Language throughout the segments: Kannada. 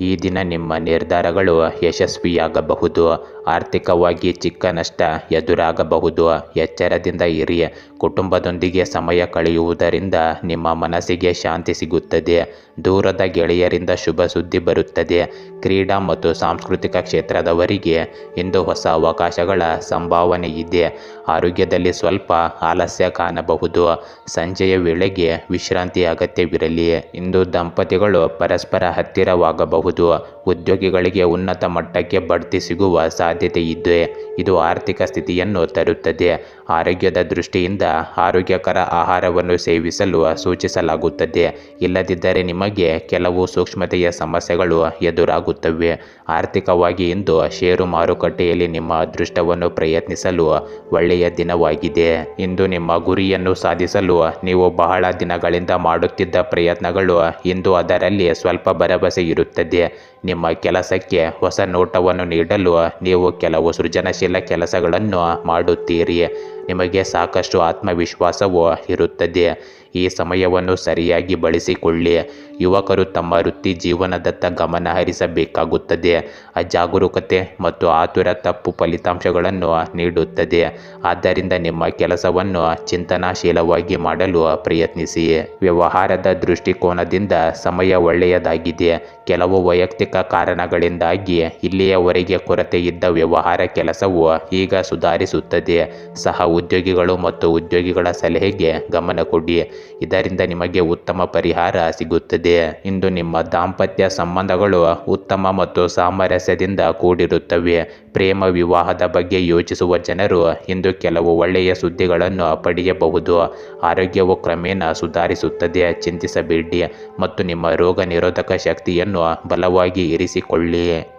ಈ ದಿನ ನಿಮ್ಮ ನಿರ್ಧಾರಗಳು ಯಶಸ್ವಿಯಾಗಬಹುದು. ಆರ್ಥಿಕವಾಗಿ ಚಿಕ್ಕ ನಷ್ಟ ಎದುರಾಗಬಹುದು. ಎಚ್ಚರದಿಂದ ಇರಿ. ಕುಟುಂಬದೊಂದಿಗೆ ಸಮಯ ಕಳೆಯುವುದರಿಂದ ನಿಮ್ಮ ಮನಸ್ಸಿಗೆ ಶಾಂತಿ ಸಿಗುತ್ತದೆ. ದೂರದ ಗೆಳೆಯರಿಂದ ಶುಭ ಸುದ್ದಿ ಬರುತ್ತದೆ. ಕ್ರೀಡಾ ಮತ್ತು ಸಾಂಸ್ಕೃತಿಕ ಕ್ಷೇತ್ರದವರಿಗೆ ಇಂದು ಹೊಸ ಅವಕಾಶಗಳ ಸಂಭಾವನೆ ಇದೆ. ಆರೋಗ್ಯದಲ್ಲಿ ಸ್ವಲ್ಪ ಆಲಸ್ಯ ಕಾಣಬಹುದು. ಸಂಜೆಯ ವೇಳೆಗೆ ವಿಶ್ರಾಂತಿ ಅಗತ್ಯವಿರಲಿ. ಇಂದು ದಂಪತಿಗಳು ಪರಸ್ಪರ ಹತ್ತಿರವಾಗಬಹುದು. ಉದ್ಯೋಗಿಗಳಿಗೆ ಉನ್ನತ ಮಟ್ಟಕ್ಕೆ ಬಡ್ತಿ ಸಿಗುವ ಸಾಧ್ಯತೆ ಇದೆ ಇದು ಆರ್ಥಿಕ ಸ್ಥಿತಿಯನ್ನು ತರುತ್ತದೆ. ಆರೋಗ್ಯದ ದೃಷ್ಟಿಯಿಂದ ಆರೋಗ್ಯಕರ ಆಹಾರವನ್ನು ಸೇವಿಸಲು ಸೂಚಿಸಲಾಗುತ್ತದೆ. ಇಲ್ಲದಿದ್ದರೆ ನಿಮಗೆ ಕೆಲವು ಸೂಕ್ಷ್ಮತೆಯ ಸಮಸ್ಯೆಗಳು ಎದುರಾಗುತ್ತವೆ. ಆರ್ಥಿಕವಾಗಿ ಇಂದು ಷೇರು ಮಾರುಕಟ್ಟೆಯಲ್ಲಿ ನಿಮ್ಮ ಅದೃಷ್ಟವನ್ನು ಪ್ರಯತ್ನಿಸಲು ಒಳ್ಳೆಯ ದಿನವಾಗಿದೆ. ಇಂದು ನಿಮ್ಮ ಗುರಿಯನ್ನು ಸಾಧಿಸಲು ನೀವು ಬಹಳ ದಿನಗಳಿಂದ ಮಾಡುತ್ತಿದ್ದ ಪ್ರಯತ್ನಗಳು ಇಂದು ಅದರಲ್ಲಿ ಸ್ವಲ್ಪ ಭರವಸೆ ಇರುತ್ತದೆ. ನಿಮ್ಮ ಕೆಲಸಕ್ಕೆ ಹೊಸ ನೋಟವನ್ನು ನೀಡಲು ನೀವು ಕೆಲವು ಸೃಜನಶೀಲ ಕೆಲಸಗಳನ್ನು ಮಾಡುತ್ತೀರಿ. ನಿಮಗೆ ಸಾಕಷ್ಟು ಆತ್ಮವಿಶ್ವಾಸವೂ ಇರುತ್ತದೆ. ಈ ಸಮಯವನ್ನು ಸರಿಯಾಗಿ ಬಳಸಿಕೊಳ್ಳಿ. ಯುವಕರು ತಮ್ಮ ವೃತ್ತಿ ಜೀವನದತ್ತ ಗಮನ ಹರಿಸಬೇಕಾಗುತ್ತದೆ. ಅಜಾಗರೂಕತೆ ಮತ್ತು ಆತುರ ತಪ್ಪು ಫಲಿತಾಂಶಗಳನ್ನು ನೀಡುತ್ತದೆ. ಆದ್ದರಿಂದ ನಿಮ್ಮ ಕೆಲಸವನ್ನು ಚಿಂತನಾಶೀಲವಾಗಿ ಮಾಡಲು ಪ್ರಯತ್ನಿಸಿ. ವ್ಯವಹಾರದ ದೃಷ್ಟಿಕೋನದಿಂದ ಸಮಯ ಒಳ್ಳೆಯದಾಗಿದೆ. ಕೆಲವು ವೈಯಕ್ತಿಕ ಕಾರಣಗಳಿಂದಾಗಿ ಇಲ್ಲಿಯವರೆಗೆ ಕೊರತೆ ಇದ್ದ ವ್ಯವಹಾರ ಕೆಲಸವು ಈಗ ಸುಧಾರಿಸುತ್ತದೆ. ಸಹ ಉದ್ಯೋಗಿಗಳು ಮತ್ತು ಉದ್ಯೋಗಿಗಳ ಸಲಹೆಗೆ ಗಮನ ಕೊಡಿ. ಇದರಿಂದ ನಿಮಗೆ ಉತ್ತಮ ಪರಿಹಾರ ಸಿಗುತ್ತದೆ. ಇಂದು ನಿಮ್ಮ ದಾಂಪತ್ಯ ಸಂಬಂಧಗಳು ಉತ್ತಮ ಮತ್ತು ಸಾಮರಸ್ಯದಿಂದ ಕೂಡಿರುತ್ತವೆ. ಪ್ರೇಮ ವಿವಾಹದ ಬಗ್ಗೆ ಯೋಚಿಸುವ ಜನರು ಇಂದು ಕೆಲವು ಒಳ್ಳೆಯ ಸುದ್ದಿಗಳನ್ನು ಪಡೆಯಬಹುದು. ಆರೋಗ್ಯವು ಕ್ರಮೇಣ ಸುಧಾರಿಸುತ್ತದೆ. ಚಿಂತಿಸಬೇಡಿ ಮತ್ತು ನಿಮ್ಮ ರೋಗ ನಿರೋಧಕ ಶಕ್ತಿಯನ್ನು ಬಲವಾಗಿ ಇರಿಸಿಕೊಳ್ಳಿ.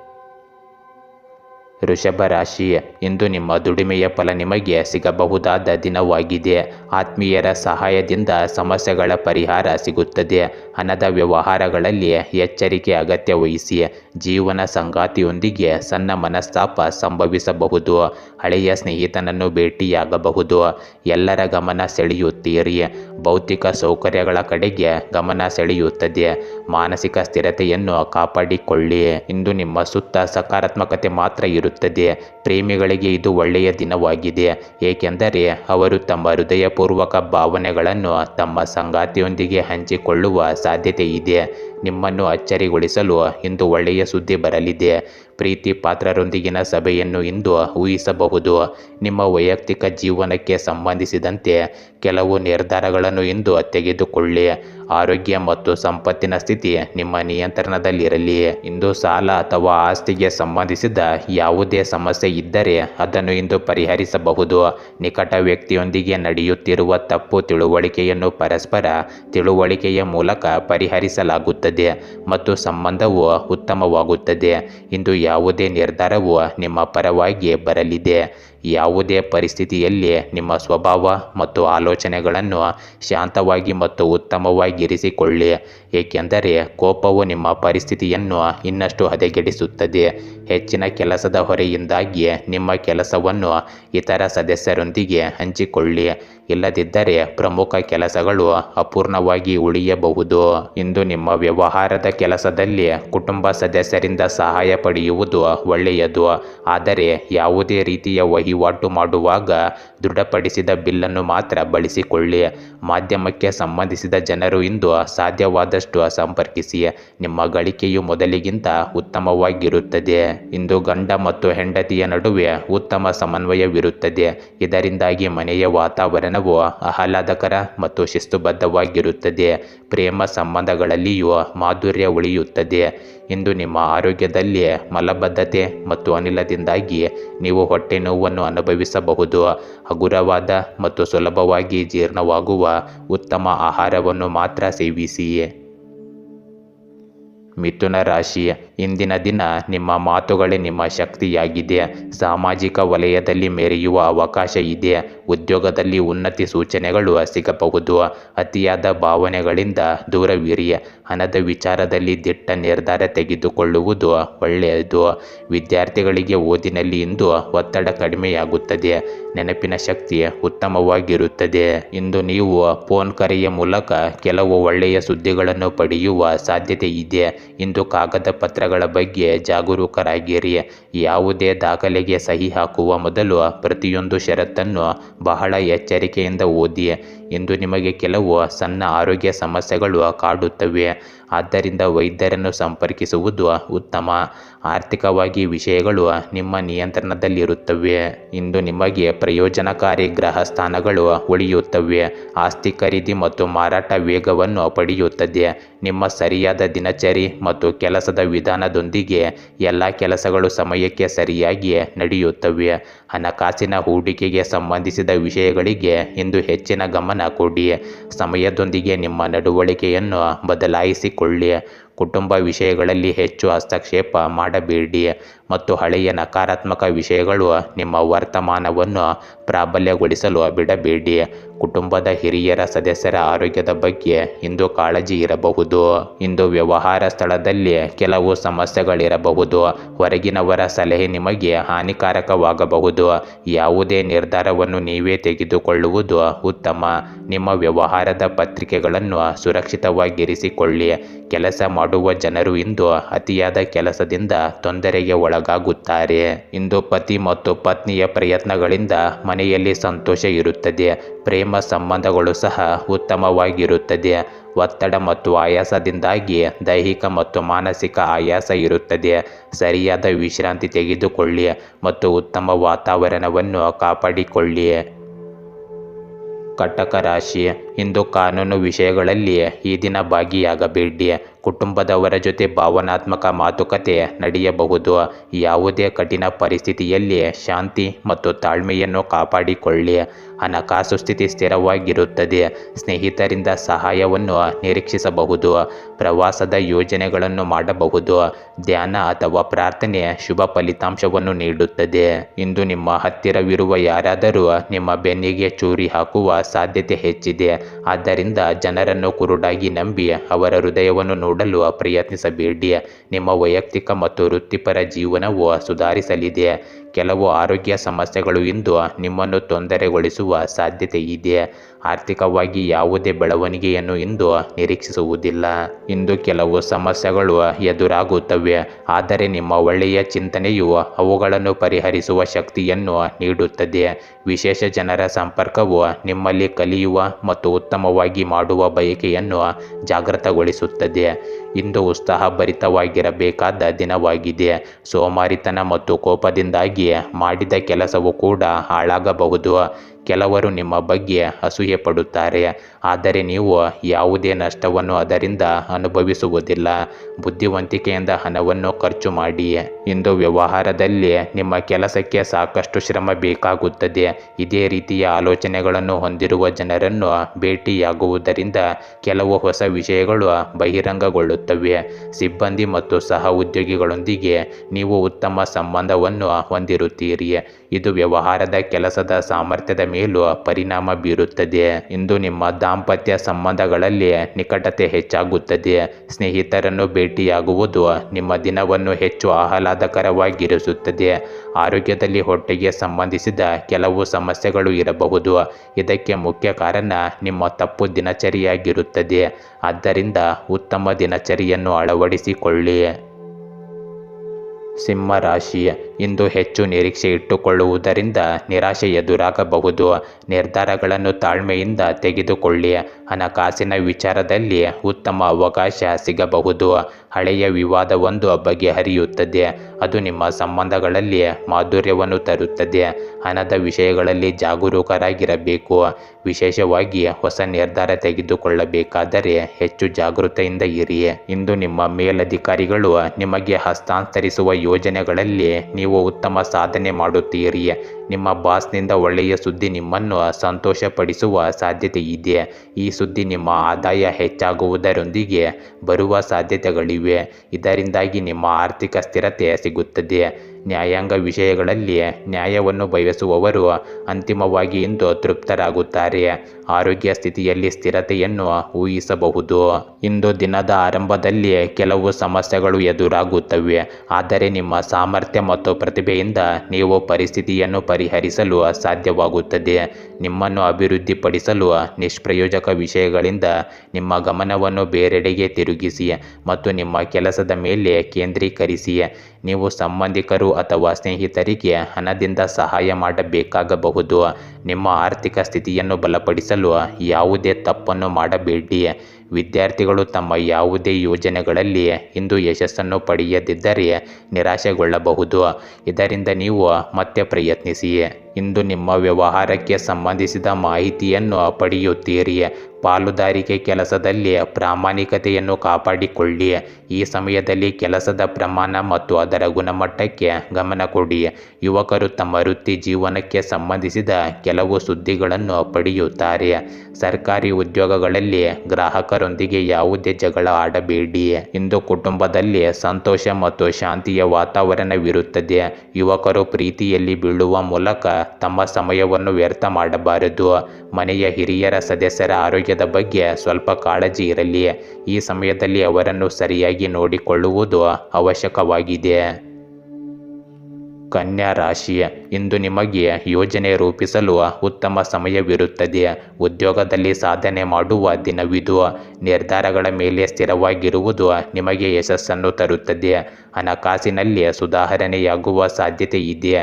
ವೃಷಭ ರಾಶಿ, ಇಂದು ನಿಮ್ಮ ದುಡಿಮೆಯ ಫಲ ನಿಮಗೆ ಸಿಗಬಹುದಾದ ದಿನವಾಗಿದೆ. ಆತ್ಮೀಯರ ಸಹಾಯದಿಂದ ಸಮಸ್ಯೆಗಳ ಪರಿಹಾರ ಸಿಗುತ್ತದೆ. ಹಣದ ವ್ಯವಹಾರಗಳಲ್ಲಿ ಎಚ್ಚರಿಕೆ, ಅಗತ್ಯ ವಹಿಸಿ. ಜೀವನ ಸಂಗಾತಿಯೊಂದಿಗೆ ಸಣ್ಣ ಮನಸ್ತಾಪ ಸಂಭವಿಸಬಹುದು. ಹಳೆಯ ಸ್ನೇಹಿತನನ್ನು ಭೇಟಿಯಾಗಬಹುದು. ಎಲ್ಲರ ಗಮನ ಸೆಳೆಯುತ್ತೀರಿ. ಭೌತಿಕ ಸೌಕರ್ಯಗಳ ಕಡೆಗೆ ಗಮನ ಸೆಳೆಯುತ್ತದೆ. ಮಾನಸಿಕ ಸ್ಥಿರತೆಯನ್ನು ಕಾಪಾಡಿಕೊಳ್ಳಿ. ಇಂದು ನಿಮ್ಮ ಸುತ್ತ ಸಕಾರಾತ್ಮಕತೆ ಮಾತ್ರ ಇರುತ್ತದೆ. ಪ್ರೇಮಿಗಳಿಗೆ ಇದು ಒಳ್ಳೆಯ ದಿನವಾಗಿದೆ. ಏಕೆಂದರೆ ಅವರು ತಮ್ಮ ಹೃದಯಪೂರ್ವಕ ಭಾವನೆಗಳನ್ನು ತಮ್ಮ ಸಂಗಾತಿಯೊಂದಿಗೆ ಹಂಚಿಕೊಳ್ಳುವ ಸಾಧ್ಯತೆ ಇದೆ. ನಿಮ್ಮನ್ನು ಅಚ್ಚರಿಗೊಳಿಸಲು ಇಂದು ಒಳ್ಳೆಯ ಸುದ್ದಿ ಬರಲಿದೆ. ಪ್ರೀತಿ ಪಾತ್ರರೊಂದಿಗಿನ ಸಭೆಯನ್ನು ಇಂದು ಊಹಿಸಬಹುದು. ನಿಮ್ಮ ವೈಯಕ್ತಿಕ ಜೀವನಕ್ಕೆ ಸಂಬಂಧಿಸಿದಂತೆ ಕೆಲವು ನಿರ್ಧಾರಗಳನ್ನು ಇಂದು ತೆಗೆದುಕೊಳ್ಳಿ. ಆರೋಗ್ಯ ಮತ್ತು ಸಂಪತ್ತಿನ ಸ್ಥಿತಿ ನಿಮ್ಮ ನಿಯಂತ್ರಣದಲ್ಲಿರಲಿ. ಇಂದು ಸಾಲ ಅಥವಾ ಆಸ್ತಿಗೆ ಸಂಬಂಧಿಸಿದ ಯಾವುದೇ ಸಮಸ್ಯೆ ಇದ್ದರೆ ಅದನ್ನು ಇಂದು ಪರಿಹರಿಸಬಹುದು. ನಿಕಟ ವ್ಯಕ್ತಿಯೊಂದಿಗೆ ನಡೆಯುತ್ತಿರುವ ತಪ್ಪು ತಿಳುವಳಿಕೆಯನ್ನು ಪರಸ್ಪರ ತಿಳುವಳಿಕೆಯ ಮೂಲಕ ಪರಿಹರಿಸಲಾಗುತ್ತದೆ ಮತ್ತು ಸಂಬಂಧವು ಉತ್ತಮವಾಗುತ್ತದೆ. ಇಂದು ಯಾವುದೇ ನಿರ್ಧಾರವು ನಿಮ್ಮ ಪರವಾಗಿ ಬರಲಿದೆ. ಯಾವುದೇ ಪರಿಸ್ಥಿತಿಯಲ್ಲಿ ನಿಮ್ಮ ಸ್ವಭಾವ ಮತ್ತು ಆಲೋಚನೆಗಳನ್ನು ಶಾಂತವಾಗಿ ಮತ್ತು ಉತ್ತಮವಾಗಿರಿಸಿಕೊಳ್ಳಿ. ಏಕೆಂದರೆ ಕೋಪವು ನಿಮ್ಮ ಪರಿಸ್ಥಿತಿಯನ್ನು ಇನ್ನಷ್ಟು ಹದಗೆಡಿಸುತ್ತದೆ. ಹೆಚ್ಚಿನ ಕೆಲಸದ ಹೊರೆಯಿಂದಾಗಿ ನಿಮ್ಮ ಕೆಲಸವನ್ನು ಇತರ ಸದಸ್ಯರೊಂದಿಗೆ ಹಂಚಿಕೊಳ್ಳಿ. ಇಲ್ಲದಿದ್ದರೆ ಪ್ರಮುಖ ಕೆಲಸಗಳು ಅಪೂರ್ಣವಾಗಿ ಉಳಿಯಬಹುದು. ಇಂದು ನಿಮ್ಮ ವ್ಯವಹಾರದ ಕೆಲಸದಲ್ಲಿ ಕುಟುಂಬ ಸದಸ್ಯರಿಂದ ಸಹಾಯ ಪಡೆಯುವುದು ಒಳ್ಳೆಯದು. ಆದರೆ ಯಾವುದೇ ರೀತಿಯ ವಹಿವಾಟು ಮಾಡುವಾಗ ದೃಢಪಡಿಸಿದ ಬಿಲ್ಲನ್ನು ಮಾತ್ರ ಬಳಸಿಕೊಳ್ಳಿ. ಮಾಧ್ಯಮಕ್ಕೆ ಸಂಬಂಧಿಸಿದ ಜನರು ಇಂದು ಸಾಧ್ಯವಾದಷ್ಟು ಸಂಪರ್ಕಿಸಿ. ನಿಮ್ಮ ಗಳಿಕೆಯು ಮೊದಲಿಗಿಂತ ಉತ್ತಮವಾಗಿರುತ್ತದೆ. ಇಂದು ಗಂಡ ಮತ್ತು ಹೆಂಡತಿಯ ನಡುವೆ ಉತ್ತಮ ಸಮನ್ವಯವಿರುತ್ತದೆ. ಇದರಿಂದಾಗಿ ಮನೆಯ ವಾತಾವರಣವು ಆಹ್ಲಾದಕರ ಮತ್ತು ಶಿಸ್ತುಬದ್ಧವಾಗಿರುತ್ತದೆ. ಪ್ರೇಮ ಸಂಬಂಧಗಳಲ್ಲಿಯೂ ಮಾಧುರ್ಯ ಉಳಿಯುತ್ತದೆ. ಇಂದು ನಿಮ್ಮ ಆರೋಗ್ಯದಲ್ಲಿ ಮಲಬದ್ಧತೆ ಮತ್ತು ಅನಿಲದಿಂದಾಗಿ ನೀವು ಹೊಟ್ಟೆ ನೋವನ್ನು ಅನುಭವಿಸಬಹುದು. ಹಗುರವಾದ ಮತ್ತು ಸುಲಭವಾಗಿ ಜೀರ್ಣವಾಗುವ ಉತ್ತಮ ಆಹಾರವನ್ನು ಮಾತ್ರ ಸೇವಿಸಿ. ಮಿಥುನ ರಾಶಿ, ಇಂದಿನ ದಿನ ನಿಮ್ಮ ಮಾತುಗಳೇ ನಿಮ್ಮ ಶಕ್ತಿಯಾಗಿದೆ. ಸಾಮಾಜಿಕ ವಲಯದಲ್ಲಿ ಮೆರೆಯುವ ಅವಕಾಶ ಇದೆ. ಉದ್ಯೋಗದಲ್ಲಿ ಉನ್ನತಿ ಸೂಚನೆಗಳು ಸಿಗಬಹುದು. ಅತಿಯಾದ ಭಾವನೆಗಳಿಂದ ದೂರವಿರಿ. ಹಣದ ವಿಚಾರದಲ್ಲಿ ದಿಟ್ಟ ನಿರ್ಧಾರ ತೆಗೆದುಕೊಳ್ಳುವುದು ಒಳ್ಳೆಯದು. ವಿದ್ಯಾರ್ಥಿಗಳಿಗೆ ಓದಿನಲ್ಲಿ ಇಂದು ಒತ್ತಡ ಕಡಿಮೆಯಾಗುತ್ತದೆ. ನೆನಪಿನ ಶಕ್ತಿ ಉತ್ತಮವಾಗಿರುತ್ತದೆ. ಇಂದು ನೀವು ಫೋನ್ ಕರೆಯ ಮೂಲಕ ಕೆಲವು ಒಳ್ಳೆಯ ಸುದ್ದಿಗಳನ್ನು ಪಡೆಯುವ ಸಾಧ್ಯತೆ ಇದೆ. ಇಂದು ಕಾಗದ ಪತ್ರಗಳ ಬಗ್ಗೆ ಜಾಗರೂಕರಾಗಿರಿ. ಯಾವುದೇ ದಾಖಲೆಗೆ ಸಹಿ ಹಾಕುವ ಮೊದಲು ಪ್ರತಿಯೊಂದು ಷರತ್ತನ್ನು ಬಹಳ ಎಚ್ಚರಿಕೆಯಿಂದ ಓದಿ. ಇಂದು ನಿಮಗೆ ಕೆಲವು ಸಣ್ಣ ಆರೋಗ್ಯ ಸಮಸ್ಯೆಗಳು ಕಾಡುತ್ತವೆ. ಆದ್ದರಿಂದ ವೈದ್ಯರನ್ನು ಸಂಪರ್ಕಿಸುವುದು ಉತ್ತಮ. ಆರ್ಥಿಕವಾಗಿ ವಿಷಯಗಳು ನಿಮ್ಮ ನಿಯಂತ್ರಣದಲ್ಲಿರುತ್ತವೆ. ಇಂದು ನಿಮಗೆ ಪ್ರಯೋಜನಕಾರಿ ಗ್ರಹ ಸ್ಥಾನಗಳು ಉಳಿಯುತ್ತವೆ. ಆಸ್ತಿ ಖರೀದಿ ಮತ್ತು ಮಾರಾಟ ವೇಗವನ್ನು ಪಡೆಯುತ್ತದೆ. ನಿಮ್ಮ ಸರಿಯಾದ ದಿನಚರಿ ಮತ್ತು ಕೆಲಸದ ವಿಧಾನದೊಂದಿಗೆ ಎಲ್ಲ ಕೆಲಸಗಳು ಸಮಯಕ್ಕೆ ಸರಿಯಾಗಿ ನಡೆಯುತ್ತವೆ. ಹಣಕಾಸಿನ ಹೂಡಿಕೆಗೆ ಸಂಬಂಧಿಸಿದ ವಿಷಯಗಳಿಗೆ ಇಂದು ಹೆಚ್ಚಿನ ಗಮನ ಕೊಡಿ. ಸಮಯದೊಂದಿಗೆ ನಿಮ್ಮ ನಡವಳಿಕೆಯನ್ನು கொள்ளிய ಕುಟುಂಬ ವಿಷಯಗಳಲ್ಲಿ ಹೆಚ್ಚು ಹಸ್ತಕ್ಷೇಪ ಮಾಡಬೇಡಿ ಮತ್ತು ಹಳೆಯ ನಕಾರಾತ್ಮಕ ವಿಷಯಗಳು ನಿಮ್ಮ ವರ್ತಮಾನವನ್ನು ಪ್ರಾಬಲ್ಯಗೊಳಿಸಲು ಬಿಡಬೇಡಿ. ಕುಟುಂಬದ ಹಿರಿಯರ ಸದಸ್ಯರ ಆರೋಗ್ಯದ ಬಗ್ಗೆ ಇಂದು ಕಾಳಜಿ ಇರಬಹುದು. ಇಂದು ವ್ಯವಹಾರ ಸ್ಥಳದಲ್ಲಿ ಕೆಲವು ಸಮಸ್ಯೆಗಳಿರಬಹುದು. ಹೊರಗಿನವರ ಸಲಹೆ ನಿಮಗೆ ಹಾನಿಕಾರಕವಾಗಬಹುದು. ಯಾವುದೇ ನಿರ್ಧಾರವನ್ನು ನೀವೇ ತೆಗೆದುಕೊಳ್ಳುವುದು ಉತ್ತಮ. ನಿಮ್ಮ ವ್ಯವಹಾರದ ಪತ್ರಿಕೆಗಳನ್ನು ಸುರಕ್ಷಿತವಾಗಿರಿಸಿಕೊಳ್ಳಿ. ಕೆಲಸ ಮಾಡುವ ಜನರು ಇಂದು ಅತಿಯಾದ ಕೆಲಸದಿಂದ ತೊಂದರೆಗೆ ಒಳಗಾಗುತ್ತಾರೆ. ಇಂದು ಪತಿ ಮತ್ತು ಪತ್ನಿಯ ಪ್ರಯತ್ನಗಳಿಂದ ಮನೆಯಲ್ಲಿ ಸಂತೋಷ ಇರುತ್ತದೆ. ಪ್ರೇಮ ಸಂಬಂಧಗಳು ಸಹ ಉತ್ತಮವಾಗಿರುತ್ತದೆ. ಒತ್ತಡ ಮತ್ತು ಆಯಾಸದಿಂದಾಗಿ ದೈಹಿಕ ಮತ್ತು ಮಾನಸಿಕ ಆಯಾಸ ಇರುತ್ತದೆ. ಸರಿಯಾದ ವಿಶ್ರಾಂತಿ ತೆಗೆದುಕೊಳ್ಳಿ ಮತ್ತು ಉತ್ತಮ ವಾತಾವರಣವನ್ನು ಕಾಪಾಡಿಕೊಳ್ಳಿ. ಕಟಕ ರಾಶಿ ಇಂದು ಕಾನೂನು ವಿಷಯಗಳಲ್ಲಿ ಈ ದಿನ ಭಾಗಿಯಾಗಬೇಡಿ. ಕುಟುಂಬದವರ ಜೊತೆ ಭಾವನಾತ್ಮಕ ಮಾತುಕತೆ ನಡೆಯಬಹುದು. ಯಾವುದೇ ಕಠಿಣ ಪರಿಸ್ಥಿತಿಯಲ್ಲಿ ಶಾಂತಿ ಮತ್ತು ತಾಳ್ಮೆಯನ್ನು ಕಾಪಾಡಿಕೊಳ್ಳಿ. ಹಣಕಾಸು ಸ್ಥಿತಿ ಸ್ಥಿರವಾಗಿರುತ್ತದೆ. ಸ್ನೇಹಿತರಿಂದ ಸಹಾಯವನ್ನು ನಿರೀಕ್ಷಿಸಬಹುದು. ಪ್ರವಾಸದ ಯೋಜನೆಗಳನ್ನು ಮಾಡಬಹುದು. ಧ್ಯಾನ ಅಥವಾ ಪ್ರಾರ್ಥನೆ ಶುಭ ಫಲಿತಾಂಶವನ್ನು ನೀಡುತ್ತದೆ. ಇಂದು ನಿಮ್ಮ ಹತ್ತಿರವಿರುವ ಯಾರಾದರೂ ನಿಮ್ಮ ಬೆನ್ನಿಗೆ ಚೂರಿ ಹಾಕುವ ಸಾಧ್ಯತೆ ಹೆಚ್ಚಿದೆ. ಆದ್ದರಿಂದ ಜನರನ್ನು ಕುರುಡಾಗಿ ನಂಬಿ ಅವರ ಹೃದಯವನ್ನು ನೋಡಲು ಪ್ರಯತ್ನಿಸಬೇಡಿ. ನಿಮ್ಮ ವೈಯಕ್ತಿಕ ಮತ್ತು ವೃತ್ತಿಪರ ಜೀವನವು ಸುಧಾರಿಸಲಿದೆ. ಕೆಲವು ಆರೋಗ್ಯ ಸಮಸ್ಯೆಗಳು ಇಂದು ನಿಮ್ಮನ್ನು ತೊಂದರೆಗೊಳಿಸುವ ಸಾಧ್ಯತೆ ಇದೆ ಆರ್ಥಿಕವಾಗಿ ಯಾವುದೇ ಬೆಳವಣಿಗೆಯನ್ನು ಇಂದು ನಿರೀಕ್ಷಿಸುವುದಿಲ್ಲ. ಇಂದು ಕೆಲವು ಸಮಸ್ಯೆಗಳು ಎದುರಾಗುತ್ತವೆ. ಆದರೆ ನಿಮ್ಮ ಒಳ್ಳೆಯ ಚಿಂತನೆಯು ಅವುಗಳನ್ನು ಪರಿಹರಿಸುವ ಶಕ್ತಿಯನ್ನು ನೀಡುತ್ತದೆ. ವಿಶೇಷ ಜನರ ಸಂಪರ್ಕವು ನಿಮ್ಮಲ್ಲಿ ಕಲಿಯುವ ಮತ್ತು ಉತ್ತಮವಾಗಿ ಮಾಡುವ ಬಯಕೆಯನ್ನು ಜಾಗೃತಗೊಳಿಸುತ್ತದೆ. ಇಂದು ಉತ್ಸಾಹಭರಿತವಾಗಿರಬೇಕಾದ ದಿನವಾಗಿದೆ. ಸೋಮಾರಿತನ ಮತ್ತು ಕೋಪದಿಂದಾಗಿ ಮಾಡಿದ ಕೆಲಸವು ಕೂಡ ಹಾಳಾಗಬಹುದು. ಕೆಲವರು ನಿಮ್ಮ ಬಗ್ಗೆ ಅಸೂಯೆ ಪಡುತ್ತಾರೆ ಆದರೆ ನೀವು ಯಾವುದೇ ನಷ್ಟವನ್ನು ಅದರಿಂದ ಅನುಭವಿಸುವುದಿಲ್ಲ. ಬುದ್ಧಿವಂತಿಕೆಯಿಂದ ಹಣವನ್ನು ಖರ್ಚು ಮಾಡಿ. ಇಂದು ವ್ಯವಹಾರದಲ್ಲಿ ನಿಮ್ಮ ಕೆಲಸಕ್ಕೆ ಸಾಕಷ್ಟು ಶ್ರಮ ಬೇಕಾಗುತ್ತದೆ. ಇದೇ ರೀತಿಯ ಆಲೋಚನೆಗಳನ್ನು ಹೊಂದಿರುವ ಜನರನ್ನು ಭೇಟಿಯಾಗುವುದರಿಂದ ಕೆಲವು ಹೊಸ ವಿಷಯಗಳು ಬಹಿರಂಗಗೊಳ್ಳುತ್ತವೆ. ಸಿಬ್ಬಂದಿ ಮತ್ತು ಸಹ ಉದ್ಯೋಗಿಗಳೊಂದಿಗೆ ನೀವು ಉತ್ತಮ ಸಂಬಂಧವನ್ನು ಹೊಂದಿರುತ್ತೀರಿ. ಇದು ವ್ಯವಹಾರದ ಕೆಲಸದ ಸಾಮರ್ಥ್ಯದ ಮೇಲೂ ಪರಿಣಾಮ ಬೀರುತ್ತದೆ. ಇಂದು ನಿಮ್ಮ ದಾಂಪತ್ಯ ಸಂಬಂಧಗಳಲ್ಲಿ ನಿಕಟತೆ ಹೆಚ್ಚಾಗುತ್ತದೆ. ಸ್ನೇಹಿತರನ್ನು ಭೇಟಿಯಾಗುವುದು ನಿಮ್ಮ ದಿನವನ್ನು ಹೆಚ್ಚು ಆಹ್ಲಾದಕರವಾಗಿರಿಸುತ್ತದೆ. ಆರೋಗ್ಯದಲ್ಲಿ ಹೊಟ್ಟೆಗೆ ಸಂಬಂಧಿಸಿದ ಕೆಲವು ಸಮಸ್ಯೆಗಳು ಇರಬಹುದು. ಇದಕ್ಕೆ ಮುಖ್ಯ ಕಾರಣ ನಿಮ್ಮ ತಪ್ಪು ದಿನಚರಿಯಾಗಿರುತ್ತದೆ. ಆದ್ದರಿಂದ ಉತ್ತಮ ದಿನಚರಿಯನ್ನು ಅಳವಡಿಸಿಕೊಳ್ಳಿ. ಸಿಂಹ ರಾಶಿ ಇಂದು ಹೆಚ್ಚು ನಿರೀಕ್ಷೆ ಇಟ್ಟುಕೊಳ್ಳುವುದರಿಂದ ನಿರಾಶೆ ಎದುರಾಗಬಹುದು. ನಿರ್ಧಾರಗಳನ್ನು ತಾಳ್ಮೆಯಿಂದ ತೆಗೆದುಕೊಳ್ಳಿ. ಹಣಕಾಸಿನ ವಿಚಾರದಲ್ಲಿ ಉತ್ತಮ ಅವಕಾಶ ಸಿಗಬಹುದು. ಹಳೆಯ ವಿವಾದವೊಂದು ಬಗೆಹರಿಯುತ್ತದೆ. ಅದು ನಿಮ್ಮ ಸಂಬಂಧಗಳಲ್ಲಿ ಮಾಧುರ್ಯವನ್ನು ತರುತ್ತದೆ. ಹಣದ ವಿಷಯಗಳಲ್ಲಿ ಜಾಗರೂಕರಾಗಿರಬೇಕು. ವಿಶೇಷವಾಗಿ ಹೊಸ ನಿರ್ಧಾರ ತೆಗೆದುಕೊಳ್ಳಬೇಕಾದರೆ ಹೆಚ್ಚು ಜಾಗೃತೆಯಿಂದ ಇರಿ. ಇಂದು ನಿಮ್ಮ ಮೇಲಧಿಕಾರಿಗಳು ನಿಮಗೆ ಹಸ್ತಾಂತರಿಸುವ ಯೋಜನೆಗಳಲ್ಲಿ ನೀವು ಉತ್ತಮ ಸಾಧನೆ ಮಾಡುತ್ತೀರಿ. ನಿಮ್ಮ ಬಾಸ್ನಿಂದ ಒಳ್ಳೆಯ ಸುದ್ದಿ ನಿಮ್ಮನ್ನು ಸಂತೋಷಪಡಿಸುವ ಸಾಧ್ಯತೆ ಇದೆ. ಈ ಸುದ್ದಿ ನಿಮ್ಮ ಆದಾಯ ಹೆಚ್ಚಾಗುವುದರೊಂದಿಗೆ ಬರುವ ಸಾಧ್ಯತೆಗಳಿವೆ. ಇದರಿಂದಾಗಿ ನಿಮ್ಮ ಆರ್ಥಿಕ ಸ್ಥಿರತೆ ಸಿಗುತ್ತದೆ. ನ್ಯಾಯಾಂಗ ವಿಷಯಗಳಲ್ಲಿ ನ್ಯಾಯವನ್ನು ಬಯಸುವವರು ಅಂತಿಮವಾಗಿ ಇಂದು ತೃಪ್ತರಾಗುತ್ತಾರೆ. ಆರೋಗ್ಯ ಸ್ಥಿತಿಯಲ್ಲಿ ಸ್ಥಿರತೆಯನ್ನು ಊಹಿಸಬಹುದು. ಇಂದು ದಿನದ ಆರಂಭದಲ್ಲಿ ಕೆಲವು ಸಮಸ್ಯೆಗಳು ಎದುರಾಗುತ್ತವೆ. ಆದರೆ ನಿಮ್ಮ ಸಾಮರ್ಥ್ಯ ಮತ್ತು ಪ್ರತಿಭೆಯಿಂದ ನೀವು ಪರಿಸ್ಥಿತಿಯನ್ನು ಪರಿಹರಿಸಲು ಸಾಧ್ಯವಾಗುತ್ತದೆ. ನಿಮ್ಮನ್ನು ಅಭಿವೃದ್ಧಿಪಡಿಸಲು ನಿಷ್ಪ್ರಯೋಜಕ ವಿಷಯಗಳಿಂದ ನಿಮ್ಮ ಗಮನವನ್ನು ಬೇರೆಡೆಗೆ ತಿರುಗಿಸಿ ಮತ್ತು ನಿಮ್ಮ ಕೆಲಸದ ಮೇಲೆ ಕೇಂದ್ರೀಕರಿಸಿ. ನೀವು ಸಂಬಂಧಿಕರು ಅಥವಾ ಸ್ನೇಹಿತರಿಗೆ ಹಣದಿಂದ ಸಹಾಯ ಮಾಡಬೇಕಾಗಬಹುದು. ನಿಮ್ಮ ಆರ್ಥಿಕ ಸ್ಥಿತಿಯನ್ನು ಬಲಪಡಿಸಲು ಯಾವುದೇ ತಪ್ಪನ್ನು ಮಾಡಬೇಡಿ. ವಿದ್ಯಾರ್ಥಿಗಳು ತಮ್ಮ ಯಾವುದೇ ಯೋಜನೆಗಳಲ್ಲಿ ಇಂದು ಯಶಸ್ಸನ್ನು ಪಡೆಯದಿದ್ದರೆ ನಿರಾಶೆಗೊಳ್ಳಬಹುದು. ಇದರಿಂದ ನೀವು ಮತ್ತೆ ಪ್ರಯತ್ನಿಸಿ. ಇಂದು ನಿಮ್ಮ ವ್ಯವಹಾರಕ್ಕೆ ಸಂಬಂಧಿಸಿದ ಮಾಹಿತಿಯನ್ನು ಪಡೆಯುತ್ತೀರಿ. ಪಾಲುದಾರಿಕೆ ಕೆಲಸದಲ್ಲಿ ಪ್ರಾಮಾಣಿಕತೆಯನ್ನು ಕಾಪಾಡಿಕೊಳ್ಳಿ. ಈ ಸಮಯದಲ್ಲಿ ಕೆಲಸದ ಪ್ರಮಾಣ ಮತ್ತು ಅದರ ಗುಣಮಟ್ಟಕ್ಕೆ ಗಮನ ಕೊಡಿ. ಯುವಕರು ತಮ್ಮ ವೃತ್ತಿ ಜೀವನಕ್ಕೆ ಸಂಬಂಧಿಸಿದ ಕೆಲವು ಸುದ್ದಿಗಳನ್ನು ಪಡೆಯುತ್ತಾರೆ. ಸರ್ಕಾರಿ ಉದ್ಯೋಗಗಳಲ್ಲಿ ಗ್ರಾಹಕರೊಂದಿಗೆ ಯಾವುದೇ ಜಗಳ ಆಡಬೇಡಿ ಇಂದು ಕುಟುಂಬದಲ್ಲಿ ಸಂತೋಷ ಮತ್ತು ಶಾಂತಿಯ ವಾತಾವರಣವಿರುತ್ತದೆ. ಯುವಕರು ಪ್ರೀತಿಯಲ್ಲಿ ಬೀಳುವ ಮೂಲಕ ತಮ್ಮ ಸಮಯವನ್ನು ವ್ಯರ್ಥ ಮಾಡಬಾರದು. ಮನೆಯ ಹಿರಿಯರ ಸದಸ್ಯರ ಆರೋಗ್ಯದ ಬಗ್ಗೆ ಸ್ವಲ್ಪ ಕಾಳಜಿ ಇರಲಿ. ಈ ಸಮಯದಲ್ಲಿ ಅವರನ್ನು ಸರಿಯಾಗಿ ನೋಡಿಕೊಳ್ಳುವುದು ಅವಶ್ಯಕವಾಗಿದೆ. ಕನ್ಯಾ ರಾಶಿ ಇಂದು ನಿಮಗೆ ಯೋಜನೆ ರೂಪಿಸಲು ಉತ್ತಮ ಸಮಯವಿರುತ್ತದೆ. ಉದ್ಯೋಗದಲ್ಲಿ ಸಾಧನೆ ಮಾಡುವ ದಿನವಿದು. ನಿರ್ಧಾರಗಳ ಮೇಲೆ ಸ್ಥಿರವಾಗಿರುವುದು ನಿಮಗೆ ಯಶಸ್ಸನ್ನು ತರುತ್ತದೆ. ಹಣಕಾಸಿನಲ್ಲಿ ಸುಧಾರಣೆಯಾಗುವ ಸಾಧ್ಯತೆ ಇದೆ.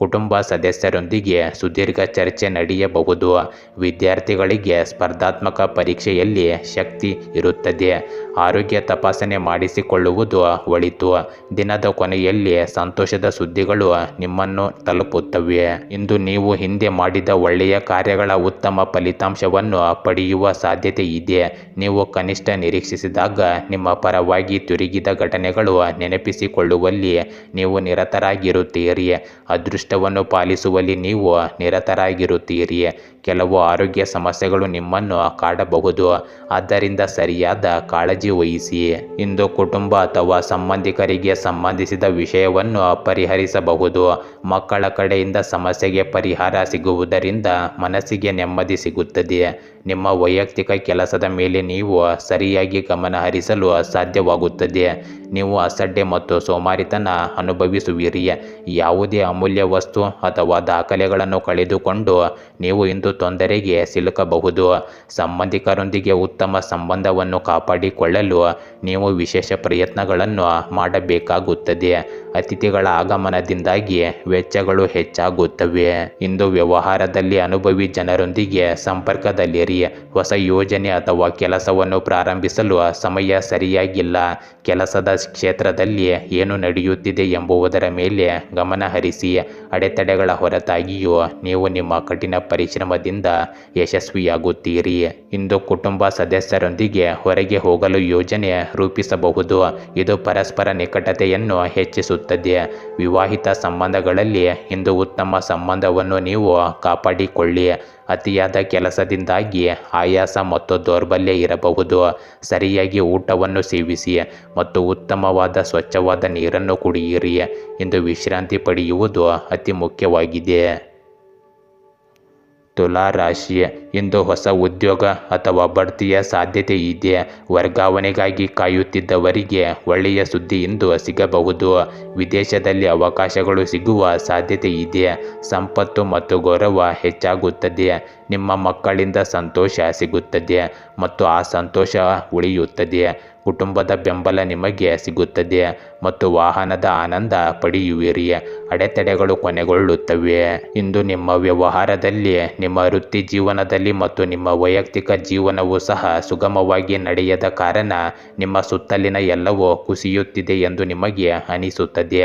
ಕುಟುಂಬ ಸದಸ್ಯರೊಂದಿಗೆ ಸುದೀರ್ಘ ಚರ್ಚೆ ನಡೆಯಬಹುದು. ವಿದ್ಯಾರ್ಥಿಗಳಿಗೆ ಸ್ಪರ್ಧಾತ್ಮಕ ಪರೀಕ್ಷೆಯಲ್ಲಿ ಶಕ್ತಿ ಇರುತ್ತದೆ. ಆರೋಗ್ಯ ತಪಾಸಣೆ ಮಾಡಿಸಿಕೊಳ್ಳುವುದು ಒಳಿತು. ದಿನದ ಕೊನೆಯಲ್ಲಿ ಸಂತೋಷದ ಸುದ್ದಿಗಳು ನಿಮ್ಮನ್ನು ತಲುಪುತ್ತವೆ. ಇಂದು ನೀವು ಹಿಂದೆ ಮಾಡಿದ ಒಳ್ಳೆಯ ಕಾರ್ಯಗಳ ಉತ್ತಮ ಫಲಿತಾಂಶವನ್ನು ಪಡೆಯುವ ಸಾಧ್ಯತೆ ಇದೆ. ನೀವು ಕನಿಷ್ಠ ನಿರೀಕ್ಷಿಸಿದಾಗ ನಿಮ್ಮ ಪರವಾಗಿ ತಿರುಗಿದ ಘಟನೆಗಳು ನೆನಪಿಸಿಕೊಳ್ಳುವಲ್ಲಿ ನೀವು ನಿರತರಾಗಿರುತ್ತೀರಿ. ಅದೃಷ್ಟವನ್ನು ಪಾಲಿಸುವಲ್ಲಿ ನೀವು ನಿರತರಾಗಿರುತ್ತೀರಿ. ಕೆಲವು ಆರೋಗ್ಯ ಸಮಸ್ಯೆಗಳು ನಿಮ್ಮನ್ನು ಕಾಡಬಹುದು. ಆದ್ದರಿಂದ ಸರಿಯಾದ ಕಾಳಜಿ ವಹಿಸಿ. ಇಂದು ಕುಟುಂಬ ಅಥವಾ ಸಂಬಂಧಿಕರಿಗೆ ಸಂಬಂಧಿಸಿದ ವಿಷಯವನ್ನು ಪರಿಹರಿಸಬಹುದು. ಮಕ್ಕಳ ಕಡೆಯಿಂದ ಸಮಸ್ಯೆಗೆ ಪರಿಹಾರ ಸಿಗುವುದರಿಂದ ಮನಸ್ಸಿಗೆ ನೆಮ್ಮದಿ ಸಿಗುತ್ತದೆ. ನಿಮ್ಮ ವೈಯಕ್ತಿಕ ಕೆಲಸದ ಮೇಲೆ ನೀವು ಸರಿಯಾಗಿ ಗಮನ ಹರಿಸಲು ಸಾಧ್ಯವಾಗುತ್ತದೆ. ನೀವು ಅಸಡ್ಡೆ ಮತ್ತು ಸೋಮಾರಿತನ ಅನುಭವಿಸುವಿರಿ. ಯಾವುದೇ ಅಮೂಲ್ಯ ವಸ್ತು ಅಥವಾ ದಾಖಲೆಗಳನ್ನು ಕಳೆದುಕೊಂಡು ನೀವು ಇಂದು ತೊಂದರೆಗೆ ಸಿಲುಕಬಹುದು. ಸಂಬಂಧಿಕರೊಂದಿಗೆ ಉತ್ತಮ ಸಂಬಂಧವನ್ನು ಕಾಪಾಡಿಕೊಳ್ಳಲು ನೀವು ವಿಶೇಷ ಪ್ರಯತ್ನಗಳನ್ನು ಮಾಡಬೇಕಾಗುತ್ತದೆ. ಅತಿಥಿಗಳ ಆಗಮನದಿಂದಾಗಿ ವೆಚ್ಚಗಳು ಹೆಚ್ಚಾಗುತ್ತವೆ. ಇಂದು ವ್ಯವಹಾರದಲ್ಲಿ ಅನುಭವಿ ಜನರೊಂದಿಗೆ ಸಂಪರ್ಕದಲ್ಲಿರಿ. ಹೊಸ ಯೋಜನೆ ಅಥವಾ ಕೆಲಸವನ್ನು ಪ್ರಾರಂಭಿಸಲು ಸಮಯ ಸರಿಯಾಗಿಲ್ಲ. ಕೆಲಸದ ಕ್ಷೇತ್ರದಲ್ಲಿ ಏನು ನಡೆಯುತ್ತಿದೆ ಎಂಬುವುದರ ಮೇಲೆ ಗಮನ ಹರಿಸಿ. ಅಡೆತಡೆಗಳ ಹೊರತಾಗಿಯೂ ನೀವು ನಿಮ್ಮ ಕಠಿಣ ಪರಿಶ್ರಮದಿಂದ ಯಶಸ್ವಿಯಾಗುತ್ತೀರಿ. ಇಂದು ಕುಟುಂಬ ಸದಸ್ಯರೊಂದಿಗೆ ಹೊರಗೆ ಹೋಗಲು ಯೋಜನೆ ರೂಪಿಸಬಹುದು. ಇದು ಪರಸ್ಪರ ನಿಕಟತೆಯನ್ನು ಹೆಚ್ಚಿಸುತ್ತದೆ. ವಿವಾಹಿತ ಸಂಬಂಧಗಳಲ್ಲಿ ಇಂದು ಉತ್ತಮ ಸಂಬಂಧವನ್ನು ನೀವು ಕಾಪಾಡಿಕೊಳ್ಳಿ. ಅತಿಯಾದ ಕೆಲಸದಿಂದಾಗಿ ಆಯಾಸ ಮತ್ತು ದೌರ್ಬಲ್ಯ ಇರಬಹುದು. ಸರಿಯಾಗಿ ಊಟವನ್ನು ಸೇವಿಸಿ ಮತ್ತು ಉತ್ತಮವಾದ ಸ್ವಚ್ಛವಾದ ನೀರನ್ನು ಕುಡಿಯಿರಿ. ಎಂದು ವಿಶ್ರಾಂತಿ ಪಡೆಯುವುದು ಅತಿ ಮುಖ್ಯವಾಗಿದೆ. ತುಲಾ ರಾಶಿ. ಇಂದು ಹೊಸ ಉದ್ಯೋಗ ಅಥವಾ ಬಡ್ತಿಯ ಸಾಧ್ಯತೆ ಇದೆ. ವರ್ಗಾವಣೆಗಾಗಿ ಕಾಯುತ್ತಿದ್ದವರಿಗೆ ಒಳ್ಳೆಯ ಸುದ್ದಿ ಇಂದು ಸಿಗಬಹುದು. ವಿದೇಶದಲ್ಲಿ ಅವಕಾಶಗಳು ಸಿಗುವ ಸಾಧ್ಯತೆ ಇದೆ. ಸಂಪತ್ತು ಮತ್ತು ಗೌರವ ಹೆಚ್ಚಾಗುತ್ತದೆ. ನಿಮ್ಮ ಮಕ್ಕಳಿಂದ ಸಂತೋಷ ಸಿಗುತ್ತದೆ ಮತ್ತು ಆ ಸಂತೋಷ ಉಳಿಯುತ್ತದೆ. ಕುಟುಂಬದ ಬೆಂಬಲ ನಿಮಗೆ ಸಿಗುತ್ತದೆ ಮತ್ತು ವಾಹನದ ಆನಂದ ಪಡೆಯುವಿರಿ. ಅಡೆತಡೆಗಳು ಕೊನೆಗೊಳ್ಳುತ್ತವೆ. ಇಂದು ನಿಮ್ಮ ವ್ಯವಹಾರದಲ್ಲಿ, ನಿಮ್ಮ ವೃತ್ತಿ ಜೀವನದಲ್ಲಿ ಮತ್ತು ನಿಮ್ಮ ವೈಯಕ್ತಿಕ ಜೀವನವು ಸಹ ಸುಗಮವಾಗಿ ನಡೆಯದ ಕಾರಣ ನಿಮ್ಮ ಸುತ್ತಲಿನ ಎಲ್ಲವೂ ಕುಸಿಯುತ್ತಿದೆ ಎಂದು ನಿಮಗೆ ಅನಿಸುತ್ತದೆ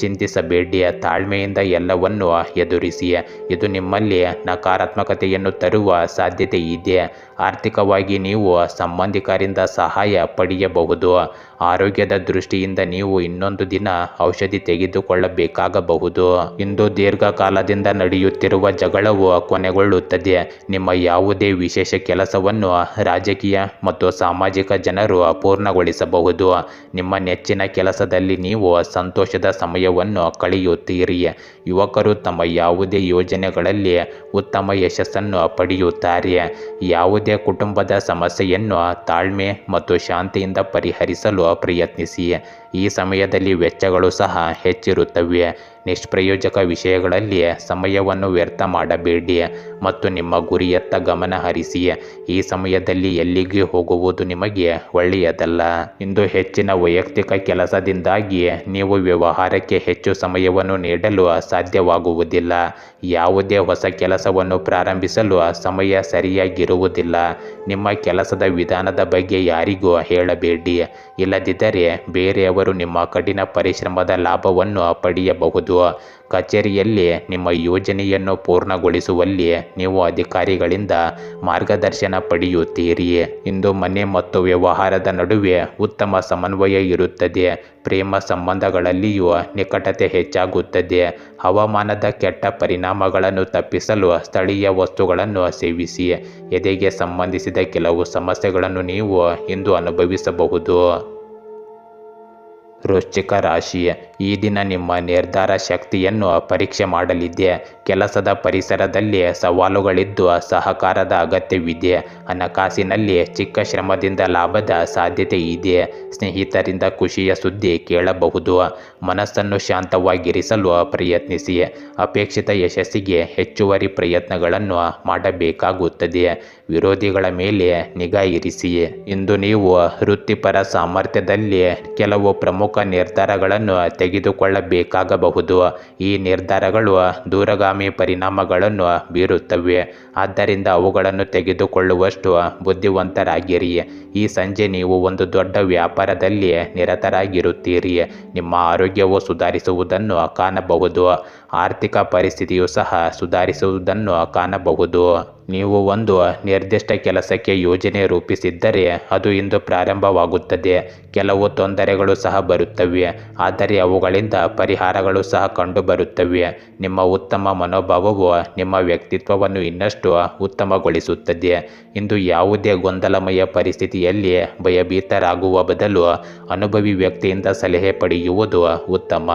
ಚಿಂತಿಸಬೇಡಿ ತಾಳ್ಮೆಯಿಂದ ಎಲ್ಲವನ್ನು ಎದುರಿಸಿ ಇದು ನಿಮ್ಮಲ್ಲಿ ನಕಾರಾತ್ಮಕತೆಯನ್ನು ತರುವ ಸಾಧ್ಯತೆ ಇದೆ ಆರ್ಥಿಕವಾಗಿ ನೀವು ಸಂಬಂಧಿಕರಿಂದ ಸಹಾಯ ಪಡೆಯಬಹುದು. ಆರೋಗ್ಯದ ದೃಷ್ಟಿಯಿಂದ ನೀವು ಇನ್ನೊಂದು ದಿನ ಔಷಧಿ ತೆಗೆದುಕೊಳ್ಳಬೇಕಾಗಬಹುದು. ಇಂದು ದೀರ್ಘಕಾಲದಿಂದ ನಡೆಯುತ್ತಿರುವ ಜಗಳವು ಕೊನೆಗೊಳ್ಳುತ್ತದೆ. ನಿಮ್ಮ ಯಾವುದೇ ವಿಶೇಷ ಕೆಲಸವನ್ನು ರಾಜಕೀಯ ಮತ್ತು ಸಾಮಾಜಿಕ ಜನರು ಪೂರ್ಣಗೊಳಿಸಬಹುದು ನಿಮ್ಮ ನೆಚ್ಚಿನ ಕೆಲಸದಲ್ಲಿ ನೀವು ಸಂತೋಷದ ಸಮಯವನ್ನು ಕಳೆಯುತ್ತೀರಿ. ಯುವಕರು ತಮ್ಮ ಯಾವುದೇ ಯೋಜನೆಗಳಲ್ಲಿ ಉತ್ತಮ ಯಶಸ್ಸನ್ನು ಪಡೆಯುತ್ತಾರೆ. ಯಾವುದೇ ಕುಟುಂಬದ ಸಮಸ್ಯೆಯನ್ನು ತಾಳ್ಮೆ ಮತ್ತು ಶಾಂತಿಯಿಂದ ಪರಿಹರಿಸಲು ಪ್ರಯತ್ನಿಸಿ. ಈ ಸಮಯದಲ್ಲಿ ವೆಚ್ಚಗಳು ಸಹ ಹೆಚ್ಚಿರುತ್ತವೆ. ನಿಷ್ಪ್ರಯೋಜಕ ವಿಷಯಗಳಲ್ಲಿ ಸಮಯವನ್ನು ವ್ಯರ್ಥ ಮಾಡಬೇಡಿ ಮತ್ತು ನಿಮ್ಮ ಗುರಿಯತ್ತ ಗಮನ ಹರಿಸಿ. ಈ ಸಮಯದಲ್ಲಿ ಎಲ್ಲಿಗೆ ಹೋಗುವುದು ನಿಮಗೆ ಒಳ್ಳೆಯದಲ್ಲ. ಇಂದು ಹೆಚ್ಚಿನ ವೈಯಕ್ತಿಕ ಕೆಲಸದಿಂದಾಗಿ ನೀವು ವ್ಯವಹಾರಕ್ಕೆ ಹೆಚ್ಚು ಸಮಯವನ್ನು ನೀಡಲು ಸಾಧ್ಯವಾಗುವುದಿಲ್ಲ. ಯಾವುದೇ ಹೊಸ ಕೆಲಸವನ್ನು ಪ್ರಾರಂಭಿಸಲು ಸಮಯ ಸರಿಯಾಗಿರುವುದಿಲ್ಲ. ನಿಮ್ಮ ಕೆಲಸದ ವಿಧಾನದ ಬಗ್ಗೆ ಯಾರಿಗೂ ಹೇಳಬೇಡಿ. ಇಲ್ಲದಿದ್ದರೆ ಬೇರೆಯವರು ನಿಮ್ಮ ಕಠಿಣ ಪರಿಶ್ರಮದ ಲಾಭವನ್ನು ಪಡೆಯಬಹುದು. ಕಚೇರಿಯಲ್ಲಿ ನಿಮ್ಮ ಯೋಜನೆಯನ್ನು ಪೂರ್ಣಗೊಳಿಸುವಲ್ಲಿ ನೀವು ಅಧಿಕಾರಿಗಳಿಂದ ಮಾರ್ಗದರ್ಶನ ಪಡೆಯುತ್ತೀರಿ. ಇಂದು ಮನೆ ಮತ್ತು ವ್ಯವಹಾರದ ನಡುವೆ ಉತ್ತಮ ಸಮನ್ವಯ ಇರುತ್ತದೆ. ಪ್ರೇಮ ಸಂಬಂಧಗಳಲ್ಲಿಯೂ ನಿಕಟತೆ ಹೆಚ್ಚಾಗುತ್ತದೆ. ಹವಾಮಾನದ ಕೆಟ್ಟ ಪರಿಣಾಮಗಳನ್ನು ತಪ್ಪಿಸಲು ಸ್ಥಳೀಯ ವಸ್ತುಗಳನ್ನು ಸೇವಿಸಿ. ಎದೆಗೆ ಸಂಬಂಧಿಸಿದ ಕೆಲವು ಸಮಸ್ಯೆಗಳನ್ನು ನೀವು ಇಂದು ಅನುಭವಿಸಬಹುದು. ವೃಶ್ಚಿಕ ರಾಶಿ ಈ ದಿನ ನಿಮ್ಮ ನಿರ್ಧಾರ ಶಕ್ತಿಯನ್ನು ಪರೀಕ್ಷೆ ಮಾಡಲಿದೆ. ಕೆಲಸದ ಪರಿಸರದಲ್ಲಿ ಸವಾಲುಗಳಿದ್ದು ಸಹಕಾರದ ಅಗತ್ಯವಿದೆ. ಹಣಕಾಸಿನಲ್ಲಿ ಚಿಕ್ಕ ಶ್ರಮದಿಂದ ಲಾಭದ ಸಾಧ್ಯತೆ ಇದೆ. ಸ್ನೇಹಿತರಿಂದ ಖುಷಿಯ ಸುದ್ದಿ ಕೇಳಬಹುದು. ಮನಸ್ಸನ್ನು ಶಾಂತವಾಗಿರಿಸಲು ಪ್ರಯತ್ನಿಸಿ. ಅಪೇಕ್ಷಿತ ಯಶಸ್ಸಿಗೆ ಹೆಚ್ಚುವರಿ ಪ್ರಯತ್ನಗಳನ್ನು ಮಾಡಬೇಕಾಗುತ್ತದೆ. ವಿರೋಧಿಗಳ ಮೇಲೆ ನಿಗಾ ಇರಿಸಿ. ಇಂದು ನೀವು ವೃತ್ತಿಪರ ಸಾಮರ್ಥ್ಯದಲ್ಲಿ ಕೆಲವು ಪ್ರಮುಖ ನಿರ್ಧಾರಗಳನ್ನು ತೆಗೆದುಕೊಳ್ಳಬೇಕಾಗಬಹುದು. ಈ ನಿರ್ಧಾರಗಳು ದೂರಗಾಮಿ ಪರಿಣಾಮಗಳನ್ನು ಬೀರುತ್ತವೆ. ಆದ್ದರಿಂದ ಅವುಗಳನ್ನು ತೆಗೆದುಕೊಳ್ಳುವಷ್ಟು ಬುದ್ಧಿವಂತರಾಗಿರಿ. ಈ ಸಂಜೆ ನೀವು ಒಂದು ದೊಡ್ಡ ವ್ಯಾಪಾರದಲ್ಲಿ ನಿರತರಾಗಿರುತ್ತೀರಿ. ನಿಮ್ಮ ಆರೋಗ್ಯವು ಸುಧಾರಿಸುವುದನ್ನು ಕಾಣಬಹುದು. ಆರ್ಥಿಕ ಪರಿಸ್ಥಿತಿಯು ಸಹ ಸುಧಾರಿಸುವುದನ್ನು ಕಾಣಬಹುದು. ನೀವು ಒಂದು ನಿರ್ದಿಷ್ಟ ಕೆಲಸಕ್ಕೆ ಯೋಜನೆ ರೂಪಿಸಿದ್ದರೆ ಅದು ಇಂದು ಪ್ರಾರಂಭವಾಗುತ್ತದೆ. ಕೆಲವು ತೊಂದರೆಗಳು ಸಹ ಬರುತ್ತವೆ, ಆದರೆ ಅವುಗಳಿಂದ ಪರಿಹಾರಗಳು ಸಹ ಕಂಡುಬರುತ್ತವೆ. ನಿಮ್ಮ ಉತ್ತಮ ಮನೋಭಾವವು ನಿಮ್ಮ ವ್ಯಕ್ತಿತ್ವವನ್ನು ಇನ್ನಷ್ಟು ಉತ್ತಮಗೊಳಿಸುತ್ತದೆ. ಇಂದು ಯಾವುದೇ ಗೊಂದಲಮಯ ಪರಿಸ್ಥಿತಿಯಲ್ಲಿ ಭಯಭೀತರಾಗುವ ಬದಲು ಅನುಭವಿ ವ್ಯಕ್ತಿಯಿಂದ ಸಲಹೆ ಪಡೆಯುವುದು ಉತ್ತಮ.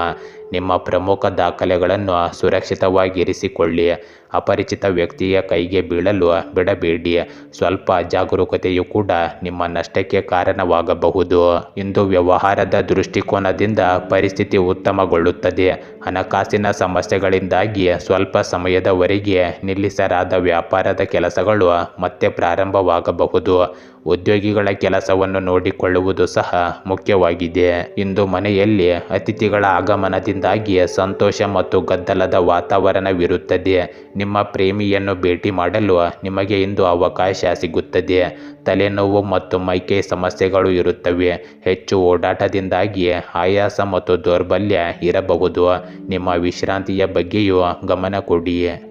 ನಿಮ್ಮ ಪ್ರಮುಖ ದಾಖಲೆಗಳನ್ನು ಸುರಕ್ಷಿತವಾಗಿರಿಸಿಕೊಳ್ಳಿ. ಅಪರಿಚಿತ ವ್ಯಕ್ತಿಯ ಕೈಗೆ ಬೀಳಲು ಬಿಡಬೇಡಿ. ಸ್ವಲ್ಪ ಜಾಗರೂಕತೆಯು ಕೂಡ ನಿಮ್ಮ ನಷ್ಟಕ್ಕೆ ಕಾರಣವಾಗಬಹುದು. ಇಂದು ವ್ಯವಹಾರದ ದೃಷ್ಟಿಕೋನದಿಂದ ಪರಿಸ್ಥಿತಿ ಉತ್ತಮಗೊಳ್ಳುತ್ತದೆ. ಹಣಕಾಸಿನ ಸಮಸ್ಯೆಗಳಿಂದಾಗಿ ಸ್ವಲ್ಪ ಸಮಯದವರೆಗೆ ನಿಲ್ಲಿಸಲಾದ ವ್ಯಾಪಾರದ ಕೆಲಸಗಳು ಮತ್ತೆ ಪ್ರಾರಂಭವಾಗಬಹುದು. ಉದ್ಯೋಗಿಗಳ ಕೆಲಸವನ್ನು ನೋಡಿಕೊಳ್ಳುವುದು ಸಹ ಮುಖ್ಯವಾಗಿದೆ. ಇಂದು ಮನೆಯಲ್ಲಿ ಅತಿಥಿಗಳ ಆಗಮನದಿಂದಾಗಿ ಸಂತೋಷ ಮತ್ತು ಗದ್ದಲದ ವಾತಾವರಣವಿರುತ್ತದೆ ನಿಮ್ಮ ಪ್ರೇಮಿಯನ್ನು ಭೇಟಿ ಮಾಡಲು ನಿಮಗೆ ಇಂದು ಅವಕಾಶ ಸಿಗುತ್ತದೆ. ತಲೆನೋವು ಮತ್ತು ಮೈಕೈ ಸಮಸ್ಯೆಗಳು ಇರುತ್ತವೆ. ಹೆಚ್ಚು ಓಡಾಟದಿಂದಾಗಿ ಆಯಾಸ ಮತ್ತು ದೌರ್ಬಲ್ಯ ಇರಬಹುದು. ನಿಮ್ಮ ವಿಶ್ರಾಂತಿಯ ಬಗ್ಗೆಯೂ ಗಮನ ಕೊಡಿ.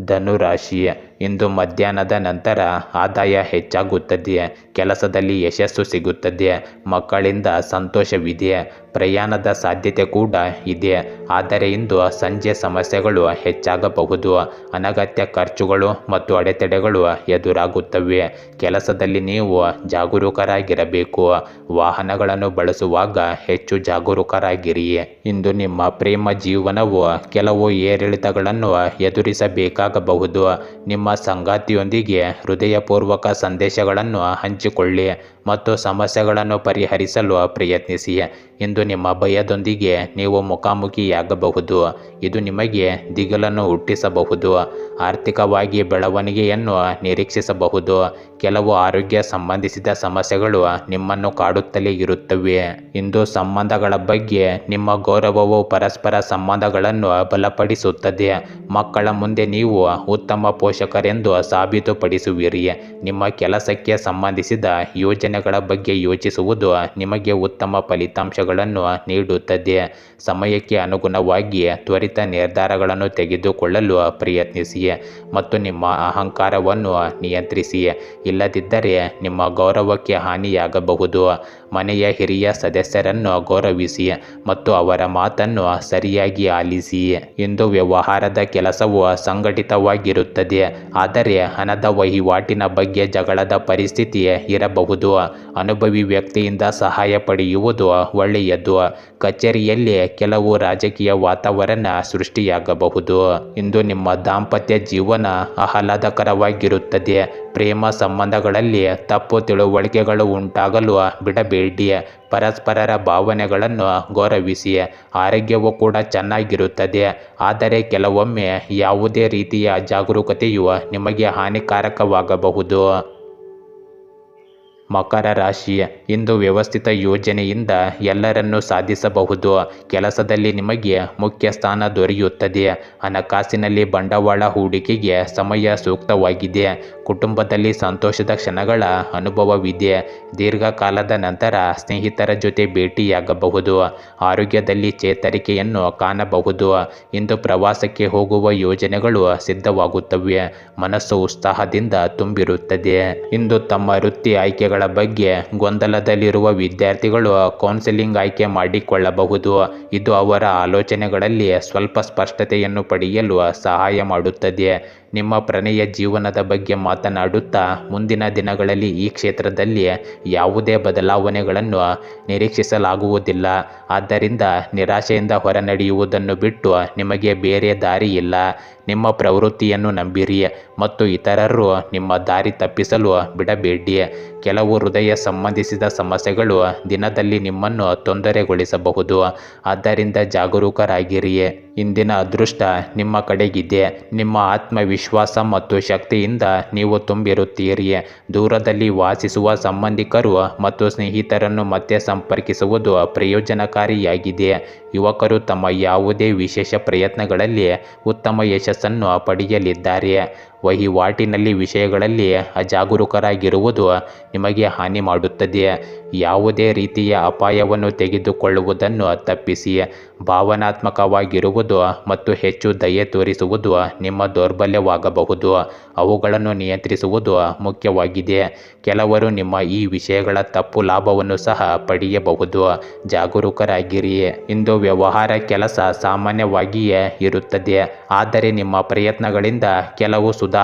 ಧನುರಾಶಿ ಇಂದು ಮಧ್ಯಾಹ್ನದ ನಂತರ ಆದಾಯ ಹೆಚ್ಚಾಗುತ್ತದೆ ಕೆಲಸದಲ್ಲಿ ಯಶಸ್ಸು ಸಿಗುತ್ತದೆ ಮಕ್ಕಳಿಂದ ಸಂತೋಷವಿದೆ ಪ್ರಯಾಣದ ಸಾಧ್ಯತೆ ಕೂಡ ಇದೆ ಆದರೆ ಇಂದು ಸಂಜೆ ಸಮಸ್ಯೆಗಳು ಹೆಚ್ಚಾಗಬಹುದು. ಅನಗತ್ಯ ಖರ್ಚುಗಳು ಮತ್ತು ಅಡೆತಡೆಗಳು ಎದುರಾಗುತ್ತವೆ. ಕೆಲಸದಲ್ಲಿ ನೀವು ಜಾಗರೂಕರಾಗಿರಬೇಕು. ವಾಹನಗಳನ್ನು ಬಳಸುವಾಗ ಹೆಚ್ಚು ಜಾಗರೂಕರಾಗಿರಿ. ಇಂದು ನಿಮ್ಮ ಪ್ರೇಮ ಜೀವನವು ಕೆಲವು ಏರಿಳಿತಗಳನ್ನು ಎದುರಿಸಬೇಕಾಗಬಹುದು. ನಿಮ್ಮ ಸಂಗಾತಿಯೊಂದಿಗೆ ಹೃದಯಪೂರ್ವಕ ಸಂದೇಶಗಳನ್ನು ಹಂಚಿಕೊಳ್ಳಿ. ಮತ್ತು ಸಮಸ್ಯೆಗಳನ್ನು ಪರಿಹರಿಸಲು ಪ್ರಯತ್ನಿಸಿ ಇಂದು ನಿಮ್ಮ ಭಯದೊಂದಿಗೆ ನೀವು ಮುಖಾಮುಖಿಯಾಗಬಹುದು. ಇದು ನಿಮಗೆ ದಿಗಲನ್ನು ಹುಟ್ಟಿಸಬಹುದು. ಆರ್ಥಿಕವಾಗಿ ಬೆಳವಣಿಗೆಯನ್ನು ನಿರೀಕ್ಷಿಸಬಹುದು. ಕೆಲವು ಆರೋಗ್ಯ ಸಂಬಂಧಿಸಿದ ಸಮಸ್ಯೆಗಳು ನಿಮ್ಮನ್ನು ಕಾಡುತ್ತಲೇ ಇರುತ್ತವೆ. ಇಂದು ಸಂಬಂಧಗಳ ಬಗ್ಗೆ ನಿಮ್ಮ ಗೌರವವು ಪರಸ್ಪರ ಸಂಬಂಧಗಳನ್ನು ಬಲಪಡಿಸುತ್ತದೆ. ಮಕ್ಕಳ ಮುಂದೆ ನೀವು ಉತ್ತಮ ಪೋಷಕರೆಂದು ಸಾಬೀತುಪಡಿಸುವಿರಿ. ನಿಮ್ಮ ಕೆಲಸಕ್ಕೆ ಸಂಬಂಧಿಸಿದ ಯೋಜನೆ ಯೋಜನೆಗಳ ಬಗ್ಗೆ ಯೋಚಿಸುವುದು ನಿಮಗೆ ಉತ್ತಮ ಫಲಿತಾಂಶಗಳನ್ನು ನೀಡುತ್ತದೆ. ಸಮಯಕ್ಕೆ ಅನುಗುಣವಾಗಿ ತ್ವರಿತ ನಿರ್ಧಾರಗಳನ್ನು ತೆಗೆದುಕೊಳ್ಳಲು ಪ್ರಯತ್ನಿಸಿ ಮತ್ತು ನಿಮ್ಮ ಅಹಂಕಾರವನ್ನು ನಿಯಂತ್ರಿಸಿ. ಇಲ್ಲದಿದ್ದರೆ ನಿಮ್ಮ ಗೌರವಕ್ಕೆ ಹಾನಿಯಾಗಬಹುದು. ಮನೆಯ ಹಿರಿಯ ಸದಸ್ಯರನ್ನು ಗೌರವಿಸಿ ಮತ್ತು ಅವರ ಮಾತನ್ನು ಸರಿಯಾಗಿ ಆಲಿಸಿ ಎಂದು ವ್ಯವಹಾರದ ಕೆಲಸವು ಸಂಘಟಿತವಾಗಿರುತ್ತದೆ. ಆದರೆ ಹಣದ ವಹಿವಾಟಿನ ಬಗ್ಗೆ ಜಗಳದ ಪರಿಸ್ಥಿತಿ ಇರಬಹುದು. ಅನುಭವಿ ವ್ಯಕ್ತಿಯಿಂದ ಸಹಾಯ ಪಡೆಯುವುದು ಒಳ್ಳೆಯದು. ಕಚೇರಿಯಲ್ಲಿ ಕೆಲವು ರಾಜಕೀಯ ವಾತಾವರಣ ಸೃಷ್ಟಿಯಾಗಬಹುದು. ಇಂದು ನಿಮ್ಮ ದಾಂಪತ್ಯ ಜೀವನ ಆಹ್ಲಾದಕರವಾಗಿರುತ್ತದೆ. ಪ್ರೇಮ ಸಂಬಂಧಗಳಲ್ಲಿ ತಪ್ಪು ತಿಳುವಳಿಕೆಗಳು ಉಂಟಾಗಲು ಬಿಡಬೇಡಿ ಪರಸ್ಪರರ ಭಾವನೆಗಳನ್ನು ಗೌರವಿಸಿ. ಆರೋಗ್ಯವು ಕೂಡ ಚೆನ್ನಾಗಿರುತ್ತದೆ. ಆದರೆ ಕೆಲವೊಮ್ಮೆ ಯಾವುದೇ ರೀತಿಯ ಜಾಗರೂಕತೆಯು ನಿಮಗೆ ಹಾನಿಕಾರಕವಾಗಬಹುದು. ಮಕರ ರಾಶಿ ಇಂದು ವ್ಯವಸ್ಥಿತ ಯೋಜನೆಯಿಂದ ಎಲ್ಲರನ್ನೂ ಸಾಧಿಸಬಹುದು. ಕೆಲಸದಲ್ಲಿ ನಿಮಗೆ ಮುಖ್ಯ ಸ್ಥಾನ ದೊರೆಯುತ್ತದೆ. ಹಣಕಾಸಿನಲ್ಲಿ ಬಂಡವಾಳ ಹೂಡಿಕೆಗೆ ಸಮಯ ಸೂಕ್ತವಾಗಿದೆ. ಕುಟುಂಬದಲ್ಲಿ ಸಂತೋಷದ ಕ್ಷಣಗಳ ಅನುಭವವಿದೆ. ದೀರ್ಘಕಾಲದ ನಂತರ ಸ್ನೇಹಿತರ ಜೊತೆ ಭೇಟಿಯಾಗಬಹುದು. ಆರೋಗ್ಯದಲ್ಲಿ ಚೇತರಿಕೆಯನ್ನು ಕಾಣಬಹುದು. ಇಂದು ಪ್ರವಾಸಕ್ಕೆ ಹೋಗುವ ಯೋಜನೆಗಳು ಸಿದ್ಧವಾಗುತ್ತವೆ. ಮನಸ್ಸು ಉತ್ಸಾಹದಿಂದ ತುಂಬಿರುತ್ತದೆ. ಇಂದು ತಮ್ಮ ವೃತ್ತಿ ಆಯ್ಕೆಗಳ ಬಗ್ಗೆ ಗೊಂದಲದಲ್ಲಿರುವ ವಿದ್ಯಾರ್ಥಿಗಳು ಕೌನ್ಸೆಲಿಂಗ್ ಆಯ್ಕೆ ಮಾಡಿಕೊಳ್ಳಬಹುದು. ಇದು ಅವರ ಆಲೋಚನೆಗಳಲ್ಲಿ ಸ್ವಲ್ಪ ಸ್ಪಷ್ಟತೆಯನ್ನು ಪಡೆಯಲು ಸಹಾಯ ಮಾಡುತ್ತದೆ. ನಿಮ್ಮ ಪ್ರಣಯ ಜೀವನದ ಬಗ್ಗೆ ಮಾತನಾಡುತ್ತಾ ಮುಂದಿನ ದಿನಗಳಲ್ಲಿ ಈ ಕ್ಷೇತ್ರದಲ್ಲಿ ಯಾವುದೇ ಬದಲಾವಣೆಗಳನ್ನು ನಿರೀಕ್ಷಿಸಲಾಗುವುದಿಲ್ಲ. ಆದ್ದರಿಂದ ನಿರಾಶೆಯಿಂದ ಹೊರನಡೆಯುವುದನ್ನು ಬಿಟ್ಟು ನಿಮಗೆ ಬೇರೆ ದಾರಿ ಇಲ್ಲ. ನಿಮ್ಮ ಪ್ರವೃತ್ತಿಯನ್ನು ನಂಬಿರಿ ಮತ್ತು ಇತರರು ನಿಮ್ಮ ದಾರಿ ತಪ್ಪಿಸಲು ಬಿಡಬೇಡಿ. ಕೆಲವು ಹೃದಯ ಸಂಬಂಧಿಸಿದ ಸಮಸ್ಯೆಗಳು ದಿನದಲ್ಲಿ ನಿಮ್ಮನ್ನು ತೊಂದರೆಗೊಳಿಸಬಹುದು. ಆದ್ದರಿಂದ ಜಾಗರೂಕರಾಗಿರಿ. ಇಂದಿನ ಅದೃಷ್ಟ ನಿಮ್ಮ ಕಡೆಗಿದೆ. ನಿಮ್ಮ ಆತ್ಮವಿಶ್ವಾಸ ಮತ್ತು ಶಕ್ತಿಯಿಂದ ನೀವು ತುಂಬಿರುತ್ತೀರಿ. ದೂರದಲ್ಲಿ ವಾಸಿಸುವ ಸಂಬಂಧಿಕರು ಮತ್ತು ಸ್ನೇಹಿತರನ್ನು ಮತ್ತೆ ಸಂಪರ್ಕಿಸುವುದು ಪ್ರಯೋಜನಕಾರಿಯಾಗಿದೆ. ಯುವಕರು ತಮ್ಮ ಯಾವುದೇ ವಿಶೇಷ ಪ್ರಯತ್ನಗಳಲ್ಲಿ ಉತ್ತಮ ಯಶಸ್ಸನ್ನು ಪಡೆಯಲಿದ್ದಾರೆ. ವಹಿವಾಟಿನಲ್ಲಿ ವಿಷಯಗಳಲ್ಲಿ ಅಜಾಗರೂಕರಾಗಿರುವುದು ನಿಮಗೆ ಹಾನಿ ಮಾಡುತ್ತದೆ ಯಾವುದೇ ರೀತಿಯ ಅಪಾಯವನ್ನು ತೆಗೆದುಕೊಳ್ಳುವುದನ್ನು ತಪ್ಪಿಸಿ, ಭಾವನಾತ್ಮಕವಾಗಿರುವುದು ಮತ್ತು ಹೆಚ್ಚು ದಯೆ ತೋರಿಸುವುದು ನಿಮ್ಮ ದೌರ್ಬಲ್ಯವಾಗಬಹುದು. ಅವುಗಳನ್ನು ನಿಯಂತ್ರಿಸುವುದು ಮುಖ್ಯವಾಗಿದೆ. ಕೆಲವರು ನಿಮ್ಮ ಈ ವಿಷಯಗಳ ತಪ್ಪು ಲಾಭವನ್ನು ಸಹ ಪಡೆಯಬಹುದು. ಜಾಗರೂಕರಾಗಿರಿ. ಇಂದು ವ್ಯವಹಾರ ಕೆಲಸ ಸಾಮಾನ್ಯವಾಗಿಯೇ ಇರುತ್ತದೆ. ಆದರೆ ನಿಮ್ಮ ಪ್ರಯತ್ನಗಳಿಂದ ಕೆಲವು ಸುಧಾರಣೆ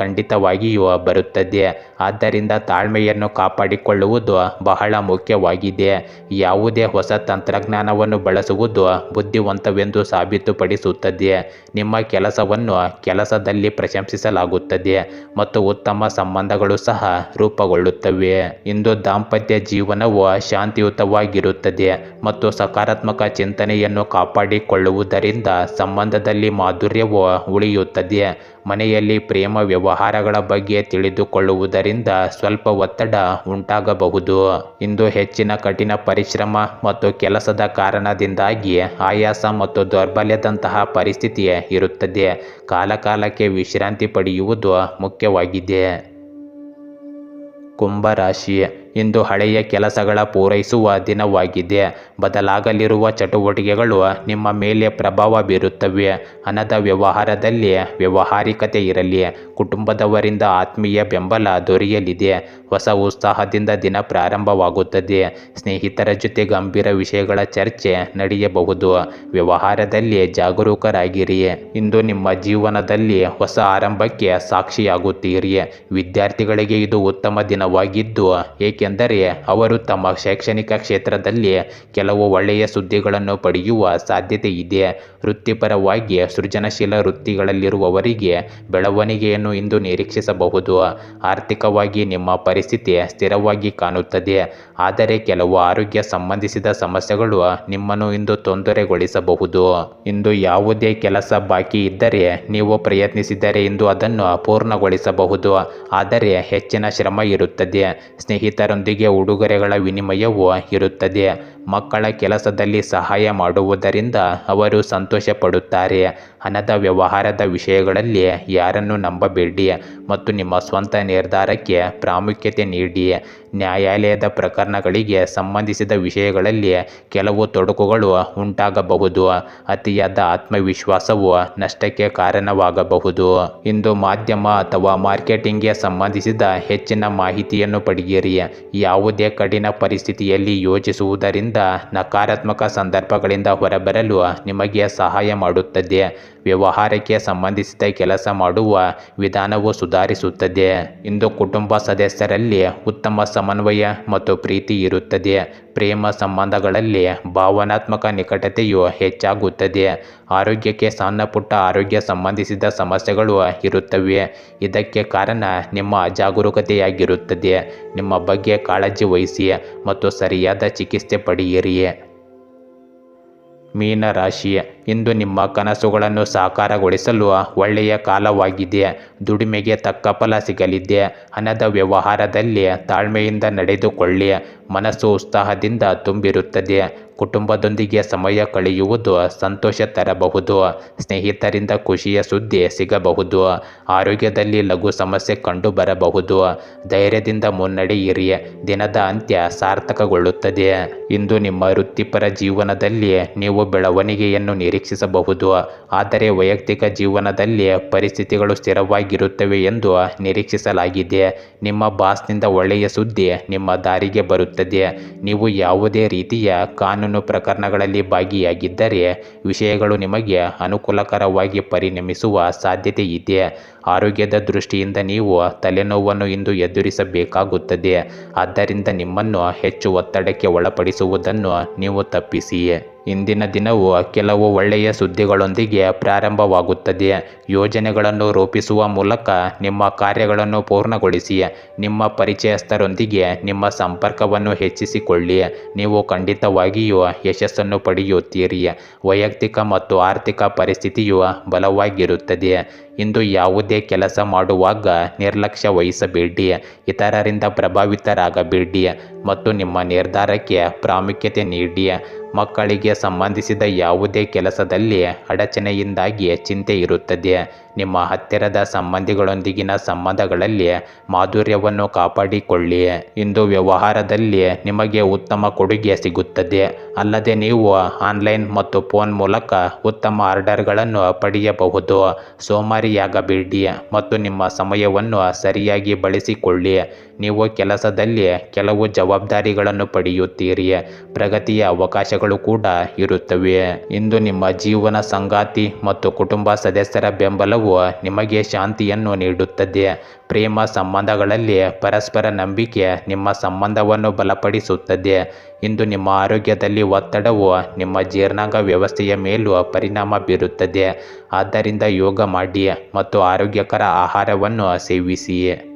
ಖಂಡಿತವಾಗಿಯೂ ಬರುತ್ತದೆ. ಆದ್ದರಿಂದ ತಾಳ್ಮೆಯನ್ನು ಕಾಪಾಡಿಕೊಳ್ಳುವುದು ಬಹಳ ಮುಖ್ಯವಾಗಿದೆ. ಯಾವುದೇ ಹೊಸ ತಂತ್ರಜ್ಞಾನವನ್ನು ಬಳಸುವುದು ಬುದ್ಧಿವಂತವೆಂದು ಸಾಬೀತುಪಡಿಸುತ್ತದೆ. ನಿಮ್ಮ ಕೆಲಸವನ್ನು ಕೆಲಸದಲ್ಲಿ ಪ್ರಶಂಸಿಸಲಾಗುತ್ತದೆ ಮತ್ತು ಉತ್ತಮ ಸಂಬಂಧಗಳು ಸಹ ರೂಪುಗೊಳ್ಳುತ್ತವೆ. ಇಂದು ದಾಂಪತ್ಯ ಜೀವನವು ಶಾಂತಿಯುತವಾಗಿರುತ್ತದೆ ಮತ್ತು ಸಕಾರಾತ್ಮಕ ಚಿಂತನೆಯನ್ನು ಕಾಪಾಡಿಕೊಳ್ಳುವುದರಿಂದ ಸಂಬಂಧದಲ್ಲಿ ಮಾಧುರ್ಯವು ಉಳಿಯುತ್ತದೆ. ಮನೆಯಲ್ಲಿ ಪ್ರೇಮ ವ್ಯವಹಾರಗಳ ಬಗ್ಗೆ ತಿಳಿದುಕೊಳ್ಳುವುದರಿಂದ ಸ್ವಲ್ಪ ಒತ್ತಡ ಉಂಟಾಗಬಹುದು. ಇಂದು ಹೆಚ್ಚಿನ ಕಠಿಣ ಪರಿಶ್ರಮ ಮತ್ತು ಕೆಲಸದ ಕಾರಣದಿಂದಾಗಿ ಆಯಾಸ ಮತ್ತು ದೌರ್ಬಲ್ಯದಂತಹ ಪರಿಸ್ಥಿತಿ ಇರುತ್ತದೆ. ಕಾಲಕಾಲಕ್ಕೆ ವಿಶ್ರಾಂತಿ ಪಡೆಯುವುದು ಮುಖ್ಯವಾಗಿದೆ. ಕುಂಭರಾಶಿ ಇಂದು ಹಳೆಯ ಕೆಲಸಗಳ ಪೂರೈಸುವ ದಿನವಾಗಿದೆ. ಬದಲಾಗಲಿರುವ ಚಟುವಟಿಕೆಗಳು ನಿಮ್ಮ ಮೇಲೆ ಪ್ರಭಾವ ಬೀರುತ್ತವೆ. ಹಣದ ವ್ಯವಹಾರದಲ್ಲಿ ವ್ಯವಹಾರಿಕತೆ ಇರಲಿ. ಕುಟುಂಬದವರಿಂದ ಆತ್ಮೀಯ ಬೆಂಬಲ ದೊರೆಯಲಿದೆ. ಹೊಸ ಉತ್ಸಾಹದಿಂದ ದಿನ ಪ್ರಾರಂಭವಾಗುತ್ತದೆ. ಸ್ನೇಹಿತರ ಜೊತೆ ಗಂಭೀರ ವಿಷಯಗಳ ಚರ್ಚೆ ನಡೆಯಬಹುದು. ವ್ಯವಹಾರದಲ್ಲಿ ಜಾಗರೂಕರಾಗಿರಿ. ಇಂದು ನಿಮ್ಮ ಜೀವನದಲ್ಲಿ ಹೊಸ ಆರಂಭಕ್ಕೆ ಸಾಕ್ಷಿಯಾಗುತ್ತೀರಿ. ವಿದ್ಯಾರ್ಥಿಗಳಿಗೆ ಇದು ಉತ್ತಮ ದಿನವಾಗಿದ್ದು, ಏಕೆಂದರೆ ಅವರು ತಮ್ಮ ಶೈಕ್ಷಣಿಕ ಕ್ಷೇತ್ರದಲ್ಲಿ ಕೆಲವು ಒಳ್ಳೆಯ ಸುದ್ದಿಗಳನ್ನು ಪಡೆಯುವ ಸಾಧ್ಯತೆ ಇದೆ. ವೃತ್ತಿಪರವಾಗಿ ಸೃಜನಶೀಲ ವೃತ್ತಿಗಳಲ್ಲಿರುವವರಿಗೆ ಬೆಳವಣಿಗೆಯನ್ನು ಇಂದು ನಿರೀಕ್ಷಿಸಬಹುದು. ಆರ್ಥಿಕವಾಗಿ ನಿಮ್ಮ ಪರಿಸ್ಥಿತಿ ಸ್ಥಿರವಾಗಿ ಕಾಣುತ್ತದೆ ಆದರೆ ಕೆಲವು ಆರೋಗ್ಯ ಸಂಬಂಧಿಸಿದ ಸಮಸ್ಯೆಗಳು ನಿಮ್ಮನ್ನು ಇಂದು ತೊಂದರೆಗೊಳಿಸಬಹುದು. ಇಂದು ಯಾವುದೇ ಕೆಲಸ ಬಾಕಿ ಇದ್ದರೆ ನೀವು ಪ್ರಯತ್ನಿಸಿದರೆ ಇಂದು ಅದನ್ನು ಪೂರ್ಣಗೊಳಿಸಬಹುದು. ಆದರೆ ಹೆಚ್ಚಿನ ಶ್ರಮ ಇರುತ್ತದೆ. ಸ್ನೇಹಿತರೊಂದಿಗೆ ಉಡುಗೊರೆಗಳ ವಿನಿಮಯವೂ ಇರುತ್ತದೆ. ಮಕ್ಕಳ ಕೆಲಸದಲ್ಲಿ ಸಹಾಯ ಮಾಡುವುದರಿಂದ ಅವರು ಸಂತೋಷ ಪಡುತ್ತಾರೆ ಹಣದ ವ್ಯವಹಾರದ ವಿಷಯಗಳಲ್ಲಿ ಯಾರನ್ನು ನಂಬಬೇಡಿ ಮತ್ತು ನಿಮ್ಮ ಸ್ವಂತ ನಿರ್ಧಾರಕ್ಕೆ ಪ್ರಾಮುಖ್ಯತೆ ನೀಡಿ ನ್ಯಾಯಾಲಯದ ಪ್ರಕರಣಗಳಿಗೆ ಸಂಬಂಧಿಸಿದ ವಿಷಯಗಳಲ್ಲಿ ಕೆಲವು ತೊಡಕುಗಳು ಉಂಟಾಗಬಹುದು. ಅತಿಯಾದ ಆತ್ಮವಿಶ್ವಾಸವು ನಷ್ಟಕ್ಕೆ ಕಾರಣವಾಗಬಹುದು. ಇಂದು ಮಾಧ್ಯಮ ಅಥವಾ ಮಾರ್ಕೆಟಿಂಗ್ಗೆ ಸಂಬಂಧಿಸಿದ ಹೆಚ್ಚಿನ ಮಾಹಿತಿಯನ್ನು ಪಡೆಯಿರಿ. ಯಾವುದೇ ಕಠಿಣ ಪರಿಸ್ಥಿತಿಯಲ್ಲಿ ಯೋಚಿಸುವುದರಿಂದ ನಕಾರಾತ್ಮಕ ಸಂದರ್ಭಗಳಿಂದ ಹೊರಬರಲು ನಿಮಗೆ ಸಹಾಯ ಮಾಡುತ್ತದೆ. ವ್ಯವಹಾರಕ್ಕೆ ಸಂಬಂಧಿಸಿದ ಕೆಲಸ ಮಾಡುವ ವಿಧಾನವು ಸುಧಾರಿಸುತ್ತದೆ. ಇಂದು ಕುಟುಂಬ ಸದಸ್ಯರಲ್ಲಿ ಉತ್ತಮ ಸಮನ್ವಯ ಮತ್ತು ಪ್ರೀತಿ ಇರುತ್ತದೆ. ಪ್ರೇಮ ಸಂಬಂಧಗಳಲ್ಲಿ ಭಾವನಾತ್ಮಕ ನಿಕಟತೆಯು ಹೆಚ್ಚಾಗುತ್ತದೆ. ಆರೋಗ್ಯಕ್ಕೆ ಸಣ್ಣ ಪುಟ್ಟ ಆರೋಗ್ಯ ಸಂಬಂಧಿಸಿದ ಸಮಸ್ಯೆಗಳು ಇರುತ್ತವೆ. ಇದಕ್ಕೆ ಕಾರಣ ನಿಮ್ಮ ಅಜಾಗರೂಕತೆಯಾಗಿರುತ್ತದೆ ನಿಮ್ಮ ಬಗ್ಗೆ ಕಾಳಜಿ ವಹಿಸಿ ಮತ್ತು ಸರಿಯಾದ ಚಿಕಿತ್ಸೆ ಪಡೆಯಿರಿ. ಮೀನರಾಶಿ ಇಂದು ನಿಮ್ಮ ಕನಸುಗಳನ್ನು ಸಾಕಾರಗೊಳಿಸಲು ಒಳ್ಳೆಯ ಕಾಲವಾಗಿದೆ. ದುಡಿಮೆಗೆ ತಕ್ಕ ಫಲ ಸಿಗಲಿದೆ. ಹಣದ ವ್ಯವಹಾರದಲ್ಲಿ ತಾಳ್ಮೆಯಿಂದ ನಡೆದುಕೊಳ್ಳಿ. ಮನಸ್ಸು ಉತ್ಸಾಹದಿಂದ ತುಂಬಿರುತ್ತದೆ. ಕುಟುಂಬದೊಂದಿಗೆ ಸಮಯ ಕಳೆಯುವುದು ಸಂತೋಷ ತರಬಹುದು. ಸ್ನೇಹಿತರಿಂದ ಖುಷಿಯ ಸುದ್ದಿ ಸಿಗಬಹುದು. ಆರೋಗ್ಯದಲ್ಲಿ ಲಘು ಸಮಸ್ಯೆ ಕಂಡು ಬರಬಹುದು ಧೈರ್ಯದಿಂದ ಮುನ್ನಡೆಯಿರಿ ದಿನದ ಅಂತ್ಯ ಸಾರ್ಥಕಗೊಳ್ಳುತ್ತದೆ. ಇಂದು ನಿಮ್ಮ ವೃತ್ತಿಪರ ಜೀವನದಲ್ಲಿ ನೀವು ಬೆಳವಣಿಗೆಯನ್ನು ನಿರೀಕ್ಷಿಸಬಹುದು. ಆದರೆ ವೈಯಕ್ತಿಕ ಜೀವನದಲ್ಲಿ ಪರಿಸ್ಥಿತಿಗಳು ಸ್ಥಿರವಾಗಿರುತ್ತವೆ ಎಂದು ನಿರೀಕ್ಷಿಸಲಾಗಿದೆ. ನಿಮ್ಮ ಬಾಸ್ನಿಂದ ಒಳ್ಳೆಯ ಸುದ್ದಿ ನಿಮ್ಮ ದಾರಿಗೆ ಬರುತ್ತದೆ. ನೀವು ಯಾವುದೇ ರೀತಿಯ ಕಾನೂನು ಪ್ರಕರಣಗಳಲ್ಲಿ ಭಾಗಿಯಾಗಿದ್ದರೆ ವಿಷಯಗಳು ನಿಮಗೆ ಅನುಕೂಲಕರವಾಗಿ ಪರಿಣಮಿಸುವ ಸಾಧ್ಯತೆ ಇದೆ. ಆರೋಗ್ಯದ ದೃಷ್ಟಿಯಿಂದ ನೀವು ತಲೆನೋವನ್ನು ಇಂದು ಎದುರಿಸಬೇಕಾಗುತ್ತದೆ. ಆದ್ದರಿಂದ ನಿಮ್ಮನ್ನು ಹೆಚ್ಚು ಒತ್ತಡಕ್ಕೆ ಒಳಪಡಿಸುವುದನ್ನು ನೀವು ತಪ್ಪಿಸಿ. ಇಂದಿನ ದಿನವು ಕೆಲವು ಒಳ್ಳೆಯ ಸುದ್ದಿಗಳೊಂದಿಗೆ ಪ್ರಾರಂಭವಾಗುತ್ತದೆ. ಯೋಜನೆಗಳನ್ನು ರೂಪಿಸುವ ಮೂಲಕ ನಿಮ್ಮ ಕಾರ್ಯಗಳನ್ನು ಪೂರ್ಣಗೊಳಿಸಿ. ನಿಮ್ಮ ಪರಿಚಯಸ್ಥರೊಂದಿಗೆ ನಿಮ್ಮ ಸಂಪರ್ಕವನ್ನು ಹೆಚ್ಚಿಸಿಕೊಳ್ಳಿ. ನೀವು ಖಂಡಿತವಾಗಿಯೂ ಯಶಸ್ಸನ್ನು ಪಡೆಯುತ್ತೀರಿ. ವೈಯಕ್ತಿಕ ಮತ್ತು ಆರ್ಥಿಕ ಪರಿಸ್ಥಿತಿಯು ಬಲವಾಗಿರುತ್ತದೆ. ಇಂದು ಯಾವುದೇ ಕೆಲಸ ಮಾಡುವಾಗ ನಿರ್ಲಕ್ಷ್ಯ ವಹಿಸಬೇಡಿ ಇತರರಿಂದ ಪ್ರಭಾವಿತರಾಗಬೇಡಿ ಮತ್ತು ನಿಮ್ಮ ನಿರ್ಧಾರಕ್ಕೆ ಪ್ರಾಮುಖ್ಯತೆ ನೀಡಿ ಮಕ್ಕಳಿಗೆ ಸಂಬಂಧಿಸಿದ ಯಾವುದೇ ಕೆಲಸದಲ್ಲಿ ಅಡಚಣೆಯಿಂದಾಗಿ ಚಿಂತೆ ಇರುತ್ತದೆ. ನಿಮ್ಮ ಹತ್ತಿರದ ಸಂಬಂಧಿಗಳೊಂದಿಗಿನ ಸಂಬಂಧಗಳಲ್ಲಿ ಮಾಧುರ್ಯವನ್ನು ಕಾಪಾಡಿಕೊಳ್ಳಿ. ಇಂದು ವ್ಯವಹಾರದಲ್ಲಿ ನಿಮಗೆ ಉತ್ತಮ ಕೊಡುಗೆ ಸಿಗುತ್ತದೆ. ಅಲ್ಲದೆ ನೀವು ಆನ್ಲೈನ್ ಮತ್ತು ಫೋನ್ ಮೂಲಕ ಉತ್ತಮ ಆರ್ಡರ್ಗಳನ್ನು ಪಡೆಯಬಹುದು. ಸೋಮಾರಿಯಾಗಬೇಡಿ ಮತ್ತು ನಿಮ್ಮ ಸಮಯವನ್ನು ಸರಿಯಾಗಿ ಬಳಸಿಕೊಳ್ಳಿ. ನೀವು ಕೆಲಸದಲ್ಲಿ ಕೆಲವು ಜವಾಬ್ದಾರಿಗಳನ್ನು ಪಡೆಯುತ್ತೀರಿ. ಪ್ರಗತಿಯ ಅವಕಾಶಗಳು ಕೂಡ ಇರುತ್ತವೆ. ಇಂದು ನಿಮ್ಮ ಜೀವನ ಸಂಗಾತಿ ಮತ್ತು ಕುಟುಂಬ ಸದಸ್ಯರ ಬೆಂಬಲವು ನಿಮಗೆ ಶಾಂತಿಯನ್ನು ನೀಡುತ್ತದೆ. ಪ್ರೇಮ ಸಂಬಂಧಗಳಲ್ಲಿ ಪರಸ್ಪರ ನಂಬಿಕೆ ನಿಮ್ಮ ಸಂಬಂಧವನ್ನು ಬಲಪಡಿಸುತ್ತದೆ. ಇಂದು ನಿಮ್ಮ ಆರೋಗ್ಯದಲ್ಲಿ ಒತ್ತಡವು ನಿಮ್ಮ ಜೀರ್ಣಾಂಗ ವ್ಯವಸ್ಥೆಯ ಮೇಲೂ ಪರಿಣಾಮ ಬೀರುತ್ತದೆ. ಆದ್ದರಿಂದ ಯೋಗ ಮಾಡಿ ಮತ್ತು ಆರೋಗ್ಯಕರ ಆಹಾರವನ್ನು ಸೇವಿಸಿ.